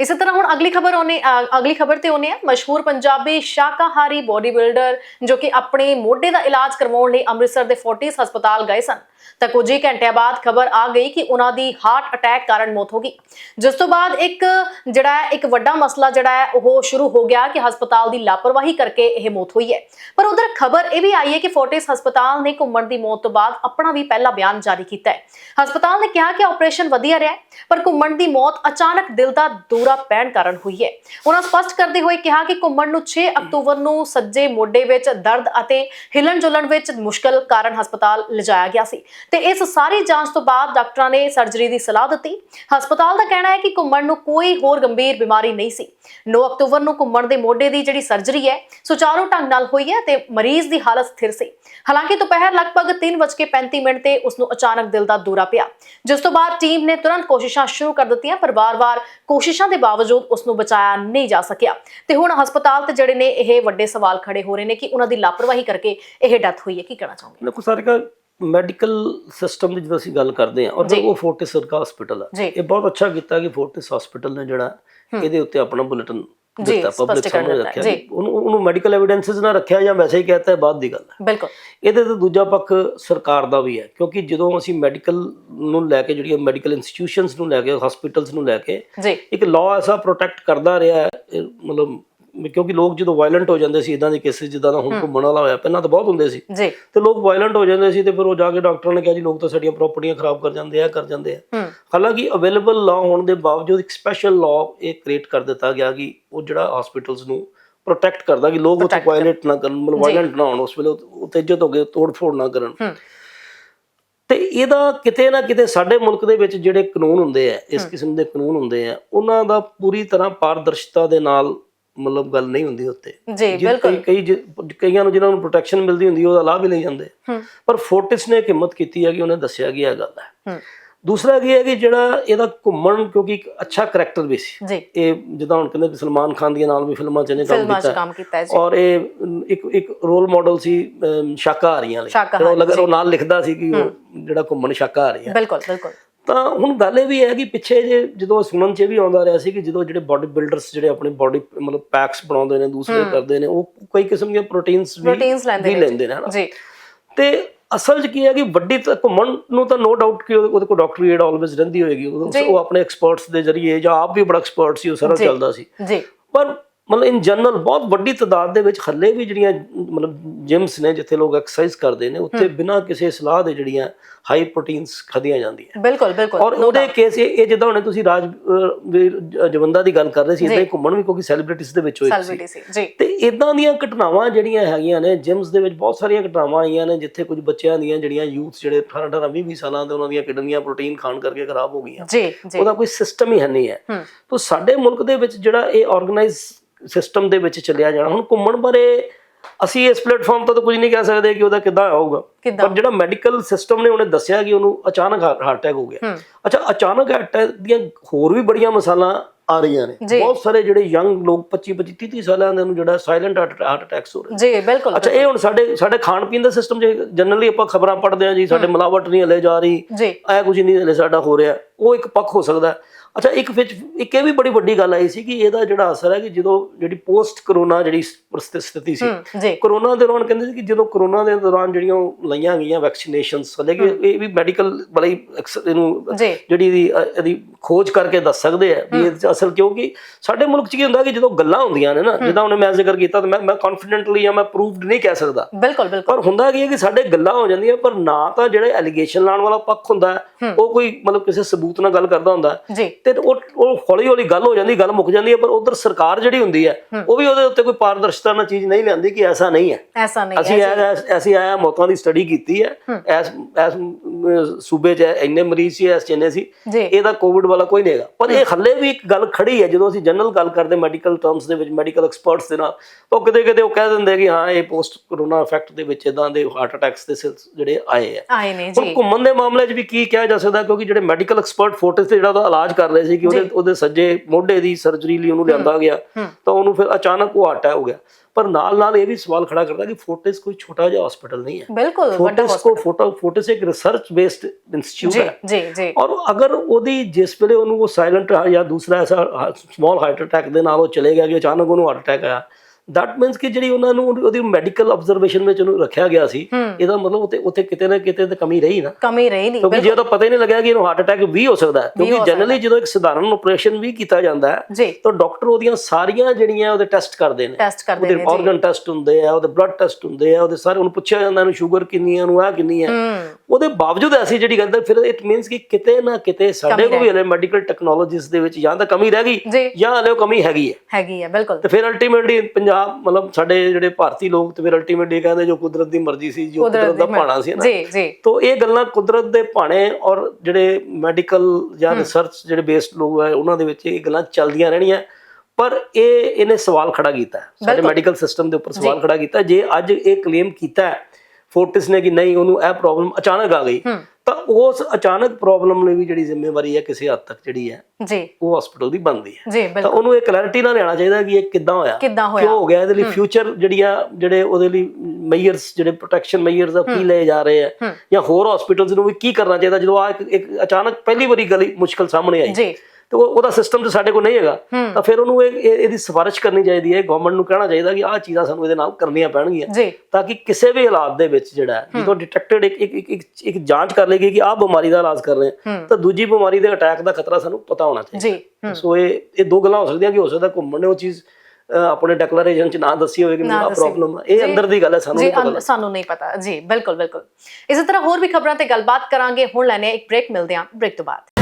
ਇਸੇ ਤਰ੍ਹਾਂ ਹੁਣ ਅਗਲੀ ਖਬਰ ਆਉਣੇ ਅਗਲੀ ਖਬਰ ਤੇ ਆਉਣੇ ਆ, ਮਸ਼ਹੂਰ ਪੰਜਾਬੀ ਸ਼ਾਕਾਹਾਰੀ ਬੋਡੀ ਬਿਲਡਰ ਜੋ ਕਿ ਆਪਣੇ ਮੋਢੇ ਦਾ ਇਲਾਜ ਕਰਵਾਉਣ ਲਈ ਅੰਮ੍ਰਿਤਸਰ ਦੇ ਫੋਰਟਿਸ ਹਸਪਤਾਲ ਗਏ ਸਨ। ਤਾਂ ਕੁਝ ਹੀ ਘੰਟਿਆਂ ਬਾਅਦ ਖਬਰ ਆ ਗਈ ਕਿ ਉਹਨਾਂ ਦੀ ਹਾਰਟ ਅਟੈਕ ਕਾਰਨ ਮੌਤ ਹੋ ਗਈ। ਜਿਸ ਤੋਂ ਬਾਅਦ ਇੱਕ ਜਿਹੜਾ ਇੱਕ ਵੱਡਾ ਮਸਲਾ ਜਿਹੜਾ ਹੈ, ਉਹ ਸ਼ੁਰੂ ਹੋ ਗਿਆ ਕਿ ਹਸਪਤਾਲ ਦੀ ਲਾਪਰਵਾਹੀ ਕਰਕੇ ਇਹ ਮੌਤ ਹੋਈ ਹੈ। ਪਰ ਉਧਰ ਖਬਰ ਇਹ ਵੀ ਆਈ ਹੈ ਕਿ ਫੋਰਟਿਸ ਹਸਪਤਾਲ ਨੇ ਘੁੰਮਣ ਦੀ ਮੌਤ ਤੋਂ ਬਾਅਦ ਆਪਣਾ ਵੀ ਪਹਿਲਾ ਬਿਆਨ ਜਾਰੀ ਕੀਤਾ ਹੈ। ਹਸਪਤਾਲ ਨੇ ਕਿਹਾ ਕਿ ਆਪਰੇਸ਼ਨ ਵਧੀਆ ਰਿਹਾ ਪਰ ਘੁੰਮਣ ਦੀ ਮੌਤ ਅਚਾਨਕ ਦਿਲ ਦਾ ਦੌਰਾ ਪੈਣ ਕਾਰਨ ਹੋਈ ਹੈ। ਉਹਨਾਂ ਸਪਸ਼ਟ ਕਰਦੇ ਹੋਏ ਕਿਹਾ ਕਿ ਘੁੰਮਣ ਨੂੰ 6 ਅਕਤੂਬਰ ਨੂੰ ਸੱਜੇ ਮੋਢੇ ਵਿੱਚ ਦਰਦ ਅਤੇ ਹਿਲਣ ਜੁਲਣ ਵਿੱਚ ਮੁਸ਼ਕਲ ਕਾਰਨ ਹਸਪਤਾਲ ਲਿਜਾਇਆ ਗਿਆ ਸੀ। ਤੇ ਇਸ ਸਾਰੀ ਜਾਂਚ ਤੋਂ ਬਾਅਦ ਡਾਕਟਰਾਂ ਨੇ ਸਰਜਰੀ ਦੀ ਸਲਾਹ ਦਿੱਤੀ। ਹਸਪਤਾਲ ਦਾ ਕਹਿਣਾ ਹੈ ਕਿ ਘੁੰਮਣ ਨੂੰ ਕੋਈ ਹੋਰ ਗੰਭੀਰ ਬਿਮਾਰੀ ਨਹੀਂ ਸੀ। 9 ਅਕਤੂਬਰ ਨੂੰ ਘੁੰਮਣ ਦੇ ਮੋਢੇ ਦੀ ਜਿਹੜੀ ਸਰਜਰੀ ਹੈ, ਸੁਚਾਰੂ ਢੰਗ ਨਾਲ ਹੋਈ ਹੈ ਤੇ ਮਰੀਜ਼ ਦੀ ਹਾਲਤ ਸਥਿਰ ਸੀ। ਹਾਲਾਂਕਿ ਦੁਪਹਿਰ ਲਗਭਗ 3:35 ਮਿੰਟ ਤੇ ਉਸ ਨੂੰ ਅਚਾਨਕ ਦਿਲ ਦਾ ਦੌਰਾ ਪਿਆ। ਜਿਸ ਤੋਂ ਬਾਅਦ ਟੀਮ ਨੇ ਤੁਰੰਤ ਕੋਸ਼ਿਸ਼ਾਂ ਸ਼ੁਰੂ ਕਰ ਦਿੱਤੀਆਂ, ਪਰ ਵਾਰ-ਵਾਰ ਕੋਸ਼ਿਸ਼ਾਂ ਦੇ ਦੇ ਬਾਵਜੂਦ ਉਸ ਨੂੰ ਬਚਾਇਆ ਨਹੀਂ ਜਾ ਸਕਿਆ ਤੇ ਹੁਣ ਹਸਪਤਾਲ ਤੇ ਜਿਹੜੇ ਨੇ ਇਹ ਵੱਡੇ ਸਵਾਲ ਖੜੇ ਹੋ ਰਹੇ ਨੇ ਕਿ ਉਹਨਾਂ ਦੀ ਲਾਪਰਵਾਹੀ ਕਰਕੇ ਇਹ ਡੈਥ ਹੋਈ ਹੈ ਕੀ ਕਹਿਣਾ ਚਾਹੋਗੇ ਦੇਖੋ ਸਾਰਿਕਾ ਮੈਡੀਕਲ ਸਿਸਟਮ ਦੀ ਜਦੋਂ ਅਸੀਂ ਗੱਲ ਕਰਦੇ ਹਾਂ ਔਰ। ਉਹ ਫੋਰਟਿਸ ਸਰਕਾਰ ਹਸਪੀਟਲ ਜੀ। ਇਹ ਬਹੁਤ ਅੱਛਾ ਕੀਤਾ ਕਿ ਫੋਰਟਿਸ ਹਸਪੀਟਲ ਨੇ ਜਿਹੜਾ ਇਹਦੇ ਉੱਤੇ ਆਪਣਾ ਬੁਲੇਟਿਨ ਦਿੱਤਾ ਪਬਲਿਕ ਸਾਹਮਣੇ ਰੱਖਿਆ। ਉਹਨੂੰ ਉਹਨੂੰ ਮੈਡੀਕਲ ਐਵੀਡੈਂਸਸ ਨਾ ਰੱਖਿਆ ਜਾਂ ਵੈਸੇ ਹੀ ਕਹਤਾ ਹੈ ਬਾਅਦ ਦੀ ਗੱਲ ਹੈ। ਬਿਲਕੁਲ। ਇਹਦੇ ਤੇ ਦੂਜਾ ਪੱਖ ਸਰਕਾਰ ਦਾ ਵੀ ਹੈ ਕਿਉਂਕਿ ਜਦੋਂ ਅਸੀਂ ਮੈਡੀਕਲ ਨੂੰ ਲੈ ਕੇ ਜਿਹੜੀਆਂ ਮੈਡੀਕਲ ਇੰਸਟੀਟਿਊਸ਼ਨਸ ਨੂੰ ਲੈ ਕੇ ਹਸਪੀਟਲਸ ਨੂੰ ਲੈ ਕੇ ਇੱਕ ਲਾਅ ਐਸਾ ਪ੍ਰੋਟੈਕਟ ਕਰਦਾ ਰਿਹਾ ਹੈ, ਮਤਲਬ ਕਿਉਂਕਿ ਲੋਕ ਜਦੋਂ ਵਾਇਲੈਂਟ ਹੋ ਜਾਂਦੇ ਸੀ ਇਦਾਂ ਦੇ ਕੇਸਿਸ ਜਿੱਦਾਂ ਦਾ ਹੁਣ ਘੁੰਮਣ ਵਾਲਾ ਹੋਇਆ ਪਹਿਲਾਂ ਤਾਂ ਬਹੁਤ ਹੁੰਦੇ ਸੀ। ਜੀ। ਤੇ ਲੋਕ ਵਾਇਲੈਂਟ ਹੋ ਜਾਂਦੇ ਸੀ ਤੇ ਫਿਰ ਉਹ ਜਾ ਕੇ ਡਾਕਟਰਾਂ ਨੇ ਕਿਹਾ ਜੀ ਲੋਕ ਤਾਂ ਸਾਡੀਆਂ ਪ੍ਰਾਪਰਟੀਆਂ ਖਰਾਬ ਕਰ ਜਾਂਦੇ ਆ ਕਰ ਜਾਂਦੇ ਆ। ਹਾਲਾਂਕਿ ਅਵੇਲੇਬਲ ਲਾਅ ਹੋਣ ਦੇ ਬਾਵਜੂਦ ਇੱਕ ਸਪੈਸ਼ਲ ਲਾਅ ਇਹ ਕ੍ਰੀਏਟ ਕਰ ਦਿੱਤਾ ਗਿਆ ਕਿ ਉਹ ਜਿਹੜਾ ਹਸਪੀਟਲਸ ਨੂੰ ਪ੍ਰੋਟੈਕਟ ਕਰਦਾ ਕਿ ਲੋਕ ਉੱਥੇ ਵਾਇਲੈਂਟ ਨਾ ਕਰਨ ਮਤਲਬ ਵਾਇਲੈਂਟ ਨਾ ਹੋਣ ਉਸ ਵੇਲੇ ਉਤੇਜਿਤ ਹੋ ਕੇ ਤੋੜ-ਫੋੜ ਨਾ ਕਰਨ। ਤੇ ਇਹਦਾ ਕਿਤੇ ਨਾ ਕਿਤੇ ਸਾਡੇ ਮੁਲਕ ਦੇ ਵਿੱਚ ਜਿਹੜੇ ਕਾਨੂੰਨ ਹੁੰਦੇ ਆ ਇਸ ਕਿਸਮ ਦੇ ਕਾਨੂੰਨ ਹੁੰਦੇ ਆ ਉਹਨਾਂ ਦਾ ਪੂਰੀ ਤਰ੍ਹਾਂ ਪਾਰਦਰਸ਼ਤਾ ਦੇ ਨਾਲ ਮਤਲਬ ਗੱਲ ਨਹੀਂ ਹੁੰਦੀ ਉੱਤੇ। ਜੀ ਬਿਲਕੁਲ। ਕਈ ਕਈਆਂ ਨੂੰ ਜਿਹਨਾਂ ਨੂੰ ਪ੍ਰੋਟੈਕਸ਼ਨ ਮਿਲਦੀ ਹੁੰਦੀ ਉਹਦਾ ਲਾਭ ਵੀ ਲਈ ਜਾਂਦੇ। ਪਰ ਫੋਰਟਿਸ ਨੇ ਹਿੰਮਤ ਕੀਤੀ ਹੈ ਕਿ ਉਹਨੇ ਦੱਸਿਆ ਕਿ ਇਹ ਗੱਲ ਹੈ। ਦੂਸਰਾ ਕੀ ਹੈ ਕਿ ਜਿਹੜਾ ਇਹਦਾ ਘੁੰਮਣ ਕਿਉਂਕਿ ਇੱਕ ਅੱਛਾ ਕਰੈਕਟਰ ਵੀ ਸੀ। ਜੀ। ਇਹ ਜਿੱਦਾਂ ਹੁਣ ਕਹਿੰਦੇ ਸਲਮਾਨ ਖਾਨ ਦੀਆਂ ਨਾਲ ਵੀ ਫਿਲਮਾਂ 'ਚ ਇਹਨੇ ਕੰਮ ਕੀਤਾ। ਔਰ ਇਹ ਇੱਕ ਇੱਕ ਰੋਲ ਮਾਡਲ ਸੀ ਸ਼ਾਕਾਹਾਰੀਆਂ ਲਈ। ਉਹ ਨਾਲ ਲਿਖਦਾ ਸੀ ਕਿ ਜਿਹੜਾ ਘੁੰਮਣ ਸ਼ਾਕਾਹਾਰੀ ਹੈ। ਬਿਲਕੁਲ ਬਿਲਕੁਲ। ਤਾਂ ਹੁਣ ਗੱਲ ਇਹ ਵੀ ਹੈ ਕਿ ਪਿੱਛੇ ਜੇ ਜਦੋਂ ਸੁਣਨ 'ਚ ਵੀ ਆਉਂਦਾ ਰਿਹਾ ਸੀ ਕਿ ਜਦੋਂ ਜਿਹੜੇ ਬਾਡੀ ਬਿਲਡਰਸ ਜਿਹੜੇ ਆਪਣੀ ਬਾਡੀ ਮਤਲਬ ਪੈਕਸ ਬਣਾਉਂਦੇ ਨੇ ਦੂਸਰੇ ਕਰਦੇ ਨੇ ਉਹ ਕਈ ਕਿਸਮ ਦੀਆਂ ਪ੍ਰੋਟੀਨਸ ਵੀ ਪ੍ਰੋਟੀਨਸ ਲੈਂਦੇ ਵੀ ਨੇ ਲੈਂਦੇ ਨੇ ਹਨਾ? ਜੀ। ਤੇ ਅਸਲ 'ਚ ਕੀ ਹੈ ਕਿ ਵੱਡੀ ਘੁੰਮਣ ਨੂੰ ਤਾਂ ਨੋ ਡਾਊਟ ਕਿ ਉਹਦੇ ਕੋਲ ਡਾਕਟਰੀ ਏਡ ਆਲਵੇਜ਼ ਰਹਿੰਦੀ ਹੋਏਗੀ। ਉਹ ਉਹ ਆਪਣੇ ਐਕਸਪਰਟਸ ਦੇ ਜ਼ਰੀਏ ਜਾਂ ਆਪ ਵੀ ਬੜਾ ਐਕਸਪਰਟ ਸੀ ਉਹ ਸਾਰਾ ਚੱਲਦਾ ਸੀ। ਜੀ। ਪਰ ਮਤਲਬ ਇਨ ਜਨਰਲ ਬਹੁਤ ਵੱਡੀ ਤਦਾਦ ਦੇ ਵਿੱਚ ਹੱਲੇ ਵੀ ਜਿਹੜੀਆਂ ਮਤਲਬ ਜਿਮਸ ਨੇ ਜਿੱਥੇ ਲੋਕ ਐਕਸਰਸਾਈਜ਼ ਕਰਦੇ ਨੇ ਉੱਥੇ ਬਿਨਾਂ ਕਿਸੇ ਸਲਾਹ ਦੇ ਜਿਹੜੀਆਂ ਹਾਈ ਪ੍ਰੋਟੀਨਸ ਖਾਧੀਆਂ ਜਾਂਦੀਆਂ। ਬਿਲਕੁਲ ਬਿਲਕੁਲ ਔਰ ਉਹਦੇ ਕੇਸ ਇਹ ਜਿੱਦਾਂ ਹੁਣੇ ਤੁਸੀਂ ਰਾਜ ਜਵੰਦਾ ਦੀ ਗੱਲ ਕਰ ਰਹੇ ਸੀ ਇਦਾਂ ਹੀ ਘੁੰਮਣ ਵੀ ਕਿਉਂਕਿ ਸੈਲੀਬ੍ਰਿਟੀਜ਼ ਦੇ ਵਿੱਚ ਹੋਈ ਸੀ। ਸੈਲਬਿਟੀ ਸੀ ਜੀ। ਤੇ ਇਦਾਂ ਦੀਆਂ ਘਟਨਾਵਾਂ ਜਿਹੜੀਆਂ ਹੈਗੀਆਂ ਨੇ ਜਿਮਸ ਦੇ ਵਿੱਚ ਬਹੁਤ ਸਾਰੀਆਂ ਘਟਨਾਵਾਂ ਆਈਆਂ ਨੇ ਜਿੱਥੇ ਕੁਝ ਬੱਚਿਆਂ ਦੀਆਂ ਜਿਹੜੀਆਂ ਯੂਥ ਜਿਹੜੇ 18 18 20 20 ਸਾਲਾਂ ਦੇ ਉਹਨਾਂ ਦੀਆਂ ਕਿਡਨੀਆਂ ਪ੍ਰੋਟੀਨ ਖਾਣ ਕਰਕੇ ਖਰਾਬ ਹੋ ਗਈਆਂ। ਜੀ ਉਹਦਾ ਕੋਈ ਸਿਸਟਮ ਹੀ ਹੈ ਨਹੀਂ ਹੂੰ। ਤੋ ਸਾਡੇ ਮੁਲਕ ਦੇ ਵਿੱਚ ਜਿਹੜਾ ਇਹ ਆਰਗੇਨਾਈਜ਼ ਸਿਸਟਮ ਦੇ ਵਿੱਚ ਚੱਲਿਆ ਜਾਣਾ। ਹੁਣ ਘੁੰਮਣ ਬਾਰੇ ਅਸੀਂ ਇਸ ਪਲੇਟਫਾਰਮ ਤੋਂ ਤਾਂ ਕੁਝ ਨਹੀਂ ਕਹਿ ਸਕਦੇ ਕਿ ਉਹਦਾ ਕਿੱਦਾਂ ਆਊਗਾ। ਪਰ ਜਿਹੜਾ ਮੈਡੀਕਲ ਸਿਸਟਮ ਨੇ ਉਹਨੇ ਦੱਸਿਆ ਕਿ ਉਹਨੂੰ ਅਚਾਨਕ ਹਾਰਟ ਅਟੈਕ ਹੋ ਗਿਆ। ਅੱਛਾ ਅਚਾਨਕ ਹਾਰਟ ਅਟੈਕ ਦੀਆਂ ਹੋਰ ਵੀ ਬੜੀਆਂ ਮਿਸਾਲਾਂ ਆ ਰਹੀਆਂ ਨੇ। ਬਹੁਤ ਸਾਰੇ ਜਿਹੜੇ ਯੰਗ ਲੋਕ 25 25 30 30 ਸਾਲਾਂ ਦੇ ਨੂੰ ਜਿਹੜਾ ਸਾਇਲੈਂਟ ਹਾਰਟ ਅਟੈਕਸ ਹੋ ਰਹੇ ਜੀ ਬਿਲਕੁਲ ਅੱਛਾ ਇਹ ਹੁਣ ਸਾਡੇ ਸਾਡੇ ਖਾਣ ਪੀਣ ਦਾ ਸਿਸਟਮ ਜੇ ਜਨਰਲੀ ਆਪਾਂ ਖਬਰਾਂ ਪੜ੍ਹਦੇ ਆ ਜੀ ਸਾਡੇ ਮਿਲਾਵਟ ਨਹੀਂ ਹਲੇ ਜਾ ਰਹੀ। ਐ ਕੁਝ ਨਹੀਂ ਹਲੇ ਸਾਡਾ ਹੋ ਰਿਹਾ। ਉਹ ਇੱਕ ਪੱਖ ਹੋ ਸਕਦਾ। ਅੱਛਾ ਇੱਕ ਵਿੱਚ ਇੱਕ ਇਹ ਵੀ ਬੜੀ ਵੱਡੀ ਗੱਲ ਆਈ ਸੀ ਕਿ ਇਹਦਾ ਜਿਹੜਾ ਅਸਰ ਹੈ ਕਿ ਜਦੋਂ ਜਿਹੜੀ ਪੋਸਟ ਕਰੋਨਾ ਜਿਹੜੀ ਸਥਿ- ਸਥਿਤੀ ਸੀ ਕਰੋਨਾ ਦੇ ਦੌਰਾਨ ਕਹਿੰਦੇ ਸੀ ਕਿ ਜਦੋਂ ਕਰੋਨਾ ਦੇ ਦੌਰਾਨ ਜਿਹੜੀਆਂ ਲਈਆਂ ਗਈਆਂ ਵੈਕਸੀਨੇਸ਼ਨਸ ਹਲੇ ਕਿ ਇਹ ਵੀ ਮੈਡੀਕਲ ਬੜਾ ਹੀ ਇਹਨੂੰ ਜਿਹੜੀ ਇਹਦੀ ਖੋਜ ਕਰਕੇ ਦੱਸ ਸਕਦੇ ਆ ਵੀ ਇਹ ਅਸਲ ਕਿਉਂਕਿ ਸਾਡੇ ਮੁਲਕ 'ਚ ਕੀ ਹੁੰਦਾ ਕਿ ਜਦੋਂ ਗੱਲਾਂ ਹੁੰਦੀਆਂ ਨੇ ਨਾ ਜਿੱਦਾਂ ਉਹਨੇ ਮੈਂ ਜ਼ਿਕਰ ਕੀਤਾ ਤਾਂ ਮੈਂ ਮੈਂ ਕੌਨਫੀਡੈਂਟਲੀ ਜਾਂ ਮੈਂ ਪ੍ਰੂਵਡ ਨਹੀਂ ਕਹਿ ਸਕਦਾ। ਬਿਲਕੁਲ ਬਿਲਕੁਲ। ਪਰ ਹੁੰਦਾ ਕੀ ਹੈ ਕਿ ਸਾਡੇ ਗੱਲਾਂ ਹੋ ਜਾਂਦੀਆਂ ਪਰ ਨਾ ਤਾਂ ਜਿਹੜੇ ਐਲੀਗੇਸ਼ਨ ਲਾਉਣ ਵਾਲਾ ਪੱਖ ਹੁੰਦਾ ਉਹ ਕੋਈ ਮਤਲਬ ਕਿਸੇ ਸਬੂਤ ਨਾਲ ਗੱਲ ਕਰਦਾ ਹੁੰਦਾ। ਤੇ ਉਹ ਉਹ ਹੌਲੀ ਹੌਲੀ ਗੱਲ ਹੋ ਜਾਂਦੀ ਗੱਲ ਮੁੱਕ ਜਾਂਦੀ ਹੈ ਪਰ ਉਧਰ ਸਰਕਾਰ ਜਿਹੜੀ ਹੁੰਦੀ ਹੈ ਉਹ ਵੀ ਉਹਦੇ ਉੱਤੇ ਕੋਈ ਪਾਰਦਰਸ਼ਤਾ ਨਾਲ ਚੀਜ਼ ਨਹੀਂ ਲਿਆਂਦੀ ਕਿ ਐਸਾ ਨਹੀਂ ਹੈ। ਐਸਾ ਨਹੀਂ ਅਸੀਂ ਅਸੀਂ ਆਇਆ ਮੌਤਾਂ ਦੀ ਸਟੱਡੀ ਕੀਤੀ ਹੈ। ਐਸ ਐਸ ਸੂਬੇ 'ਚ ਇੰਨੇ ਮਰੀਜ਼ ਸੀ ਐਸ ਚੰਨੇ ਸੀ ਇਹਦਾ ਕੋਵਿਡ ਵਾਲਾ ਕੋਈ ਨਹੀਂ ਹੈਗਾ। ਪਰ ਇਹ ਹੱਲੇ ਵੀ ਇੱਕ ਗੱਲ ਖੜੀ ਹੈ ਜਦੋਂ ਅਸੀਂ ਜਨਰਲ ਗੱਲ ਕਰਦੇ ਮੈਡੀਕਲ ਟਰਮਸ ਦੇ ਵਿੱਚ ਮੈਡੀਕਲ ਐਕਸਪਰਟਸ ਦੇ ਨਾਲ ਤਾਂ ਕਿਤੇ ਕਿਤੇ ਉਹ ਕਹਿ ਦਿੰਦੇ ਕਿ ਹਾਂ ਇਹ ਪੋਸਟ ਕਰੋਨਾ ਇਫੈਕਟ ਦੇ ਵਿੱਚ ਇਦਾਂ ਦੇ ਹਾਰਟ ਅਟੈਕਸ ਦੇ ਜਿਹੜੇ ਆਏ ਆ ਆਏ ਨੇ ਜੀ। ਘੁੰਮਣ ਦੇ ਮਾਮਲੇ 'ਚ ਵੀ ਕੀ ਕਿਹਾ ਜਾ ਸਕਦਾ ਕਿਉਂਕਿ ਜਿਹੜੇ ਮੈਡੀਕਲ ਐਕਸਪਰਟ ਫੋਰਟਿਸ ਤੇ ਜਿਹੜਾ ਉਹਦਾ ਇਲਾਜ ਕਰ ਰਹੇ ਸੀ ਕਿ ਉਹਦੇ ਉਹਦੇ ਸੱਜੇ ਮੋਢੇ ਦੀ ਸਰਜਰੀ ਲਈ ਉਹਨੂੰ ਲਿਆਂਦਾ ਗਿਆ ਤਾਂ ਉਹਨੂੰ ਫਿਰ ਅਚਾਨਕ ਉਹ ਹਾਰਟ ਹੋ ਗਿਆ। ਪਰ ਨਾਲ ਨਾਲ ਇਹ ਵੀ ਸਵਾਲ ਖੜਾ ਕਰਦਾ ਕਿ ਫੋਰਟਿਸ ਕੋਈ ਛੋਟਾ ਜਿਹਾ ਹਸਪੀਟਲ ਨਹੀਂ ਹੈ। ਬਿਲकुल ਵੱਡਾ ਕੋ ਫੋਟੋ ਫੋਰਟਿਸ ਇੱਕ ਰਿਸਰਚ ਬੇਸਡ ਇੰਸਟੀਚਿਊਟ ਹੈ। ਜੀ ਜੀ। ਔਰ ਅਗਰ ਉਹਦੀ ਜਿਸ ਵੇਲੇ ਉਹਨੂੰ ਉਹ ਸਾਇਲੈਂਟ ਜਾਂ ਦੂਸਰਾ ਐਸਾ ਸਮਾਲ ਹਾਰਟ ਅਟੈਕ ਦੇ ਨਾਲ ਉਹ ਚਲੇ ਗਿਆ ਕਿ ਅਚਾਨਕ ਉਹਨੂੰ ਹਾਰਟ ਅਟੈਕ ਆਇਆ ਦੈਟ ਮੀਨਸ ਕਿ ਜਿਹੜੀ ਉਹਨਾਂ ਨੂੰ ਉਹਦੀ ਮੈਡੀਕਲ ਆਬਜ਼ਰਵੇਸ਼ਨ ਵਿੱਚ ਉਹਨੂੰ ਰੱਖਿਆ ਗਿਆ ਸੀ ਇਹਦਾ ਮਤਲਬ ਉੱਥੇ ਉੱਥੇ ਕਿਤੇ ਨਾ ਕਿਤੇ ਤਾਂ ਕਮੀ ਰਹੀ ਨਾ। ਕਮੀ ਰਹੀ ਨਹੀਂ ਕਿਉਂਕਿ ਜੇ ਤਾਂ ਪਤਾ ਹੀ ਨਹੀਂ ਲੱਗਿਆ ਕਿ ਇਹਨੂੰ ਹਾਰਟ ਅਟੈਕ ਵੀ ਹੋ ਸਕਦਾ ਹੈ। ਕਿਉਂਕਿ ਜਨਰਲੀ ਜਦੋਂ ਇੱਕ ਸਧਾਰਨ ਆਪਰੇਸ਼ਨ ਵੀ ਕੀਤਾ ਜਾਂਦਾ ਹੈ ਤਾਂ ਡਾਕਟਰ ਉਹਦੀਆਂ ਸਾਰੀਆਂ ਜਿਹੜੀਆਂ ਉਹਦੇ ਟੈਸਟ ਕਰਦੇ ਨੇ। ਟੈਸਟ ਕਰਦੇ ਉਹਦੇ ਨੇ ਆਰਗਨ ਟੈਸਟ ਹੁੰਦੇ ਆ ਉਹਦੇ ਬਲੱਡ ਟੈਸਟ ਹੁੰਦੇ ਆ ਉਹਦੇ ਸਾਰੇ ਉਹਨੂੰ ਪੁੱਛਿਆ ਜਾਂਦਾ ਇਹਨੂੰ ਸ਼ੂਗਰ ਕਿੰਨੀ ਹੈ ਉਹਨੂੰ ਆ ਕਿੰਨੀ ਹੈ। ਉਹਦੇ ਬਾਵਜੂਦ ਐਸੀ ਜਿਹੜੀ ਗੱਲ ਫਿਰ ਇਟ ਮੀਨਸ ਕਿ ਕਿਤੇ ਨਾ ਕਿਤੇ ਸਾਡੇ ਕੋਲ ਵੀ ਹਲੇ ਮੈਡੀਕਲ ਟੈਕਨੋਲੋਜੀਸ ਦੇ ਵਿੱਚ ਜਾਂ ਤਾਂ ਕਮੀ ਰਹਿ ਗਈ ਜੀ। ਜਾਂ ਹਲੇ ਉਹ ਕਮੀ ਹੈਗੀ ਹੈ। ਹੈਗੀ ਹੈ ਬਿਲਕੁਲ। ਤੇ ਫਿਰ ਅਲਟੀਮੇਟਲੀ ਪੰਜਾਬ ਮਤਲਬ ਸਾਡੇ ਜਿਹੜੇ ਭਾਰਤੀ ਲੋਕ ਤੇ ਫਿਰ ਅਲਟੀਮੇਟਲੀ ਕਹਿੰਦੇ ਜੋ ਕੁਦਰਤ ਦੀ ਮਰਜ਼ੀ ਸੀ ਜੋ ਕੁਦਰਤ ਦਾ ਭਾਣਾ ਸੀ ਨਾ। ਜੀ ਜੀ। ਤੋ ਇਹ ਗੱਲਾਂ ਕੁਦਰਤ ਦੇ ਭਾਣੇ ਔਰ ਜਿਹੜੇ ਮੈਡੀਕਲ ਜਾਂ ਰਿਸਰਚ ਜਿਹੜੇ ਬੇਸਡ ਲੋਕ ਹੈ ਉਹਨਾਂ ਦੇ ਵਿੱਚ ਇਹ ਗੱਲਾਂ ਚੱਲਦੀਆਂ ਰਹਿਣੀਆਂ। ਪਰ ਇਹ ਇਹਨੇ ਸਵਾਲ ਖੜਾ ਕੀਤਾ। ਸਾਡੇ ਮੈਡੀਕਲ ਸਿਸਟਮ ਦੇ ਉੱਪਰ ਸਵਾਲ ਖੜਾ ਕੀਤਾ। ਜੇ ਅੱਜ ਇਹ ਕਲੇਮ ਕੀਤਾ ਫੋਰਟਿਸ ਨੇ ਕਿ ਨਹੀਂ ਉਹਨੂੰ ਇਹ ਪ੍ਰੋਬਲਮ ਅਚਾਨਕ ਆ ਗਈ। ਤਾਂ ਉਸ ਅਚਾਨਕ ਪ੍ਰੋਬਲਮ ਲਈ ਵੀ ਜਿਹੜੀ ਜ਼ਿੰਮੇਵਾਰੀ ਹੈ ਕਿਸੇ ਹੱਦ ਤੱਕ ਜਿਹੜੀ ਹੈ ਜੀ। ਉਹ ਹਸਪੀਟਲ ਦੀ ਬਣਦੀ ਹੈ। ਤਾਂ ਉਹਨੂੰ ਇਹ ਕਲੈਰਿਟੀ ਨਾਲ ਲੈਣਾ ਚਾਹੀਦਾ ਕਿ ਇਹ ਕਿੱਦਾਂ ਹੋਇਆ ਕਿੱਦਾਂ ਹੋਇਆ। ਕਿਉਂ ਹੋ ਗਿਆ ਇਹਦੇ ਲਈ ਫਿਊਚਰ ਜਿਹੜੀਆਂ ਜਿਹੜੇ ਉਹਦੇ ਲਈ ਮੈਜਰਸ ਜਿਹੜੇ ਪ੍ਰੋਟੈਕਸ਼ਨ ਮੈਜਰਸ ਆ ਕੀ ਲਏ ਜਾ ਰਹੇ ਆ। ਜਾਂ ਹੋਰ ਹਸਪੀਟਲਸ ਨੂੰ ਵੀ ਕੀ ਕਰਨਾ ਚਾਹੀਦਾ? ਜਦੋਂ ਆ ਇੱਕ ਅਚਾਨਕ ਪਹਿਲੀ ਵਾਰੀ ਗਲੀ ਮੁਸ਼ਕਲ ਸਾਹਮਣੇ ਆਈ। ਜੀ। ਤੇ ਉਹ- ਉਹਦਾ ਸਿਸਟਮ ਤੇ ਸਾਡੇ ਕੋਲ ਨਹੀਂ ਹੈਗਾ ਹੂੰ। ਤਾਂ ਫਿਰ ਉਹਨੂੰ ਇਹ ਇਹ- ਇਹਦੀ ਸਿਫਾਰਿਸ਼ ਕਰਨੀ ਚਾਹੀਦੀ ਹੈ। ਗਵਰਨਮੈਂਟ ਨੂੰ ਕਹਿਣਾ ਚਾਹੀਦਾ ਕਿ ਆਹ ਚੀਜ਼ਾਂ ਸਾਨੂੰ ਇਹਦੇ ਨਾਲ ਕਰਨੀਆਂ ਪੈਣਗੀਆਂ। ਤਾਂ ਕਿ ਕਿਸੇ ਵੀ ਹਾਲਾਤ ਦੇ ਵਿੱਚ ਜਿਹੜਾ ਹੈ, ਜਦੋਂ ਡਿਟੈਕਟਡ ਇੱਕ ਇੱਕ ਇੱਕ- ਜਾਂਚ ਕਰ ਲੇਗੀ ਕਿ ਆਹ ਬਿਮਾਰੀ ਦਾ ਇਲਾਜ ਕਰ ਰਹੇ ਹਾਂ ਹੂੰ। ਤਾਂ ਦੂਜੀ ਬਿਮਾਰੀ ਦੇ ਅਟੈਕ ਦਾ ਖਤਰਾ ਸਾਨੂੰ ਪਤਾ ਹੋਣਾ ਚਾਹੀਦਾ। ਹੂੰ। ਸੋ ਇਹ ਇਹ ਦੋ ਗੱਲਾਂ ਹੋ ਸਕਦੀਆਂ ਕਿ ਹੋ ਸਕਦਾ ਘੁੰਮਣ ਨੇ ਉਹ ਚੀਜ਼ ਆਪਣੇ ਡੈਕਲੇਰੇਸ਼ਨ ਚ ਨਾ ਦੱਸੀ ਹੋਵੇ ਕਿ ਮੇਰਾ। ਪ੍ਰੋਬਲਮ ਇਹ ਅੰਦਰ ਦੀ ਗੱਲ ਹੈ ਸਾਨੂੰ ਨਹੀਂ ਪਤਾ ਸਾਨੂੰ ਨਹੀਂ ਪਤਾ। ਜੀ ਬਿਲਕੁਲ ਬਿਲਕੁਲ। ਇਸੇ ਤਰ੍ਹਾਂ ਹੋਰ ਵੀ ਖਬਰਾਂ ਤੇ ਗੱਲਬਾਤ ਕਰਾਂਗੇ। ਹੁਣ ਆ ਇੱਕ ਬ੍ਰੇਕ ਮਿਲਦੇ ਹਾਂ ਬ੍ਰੇਕ ਤੋਂ ਬਾਅਦ।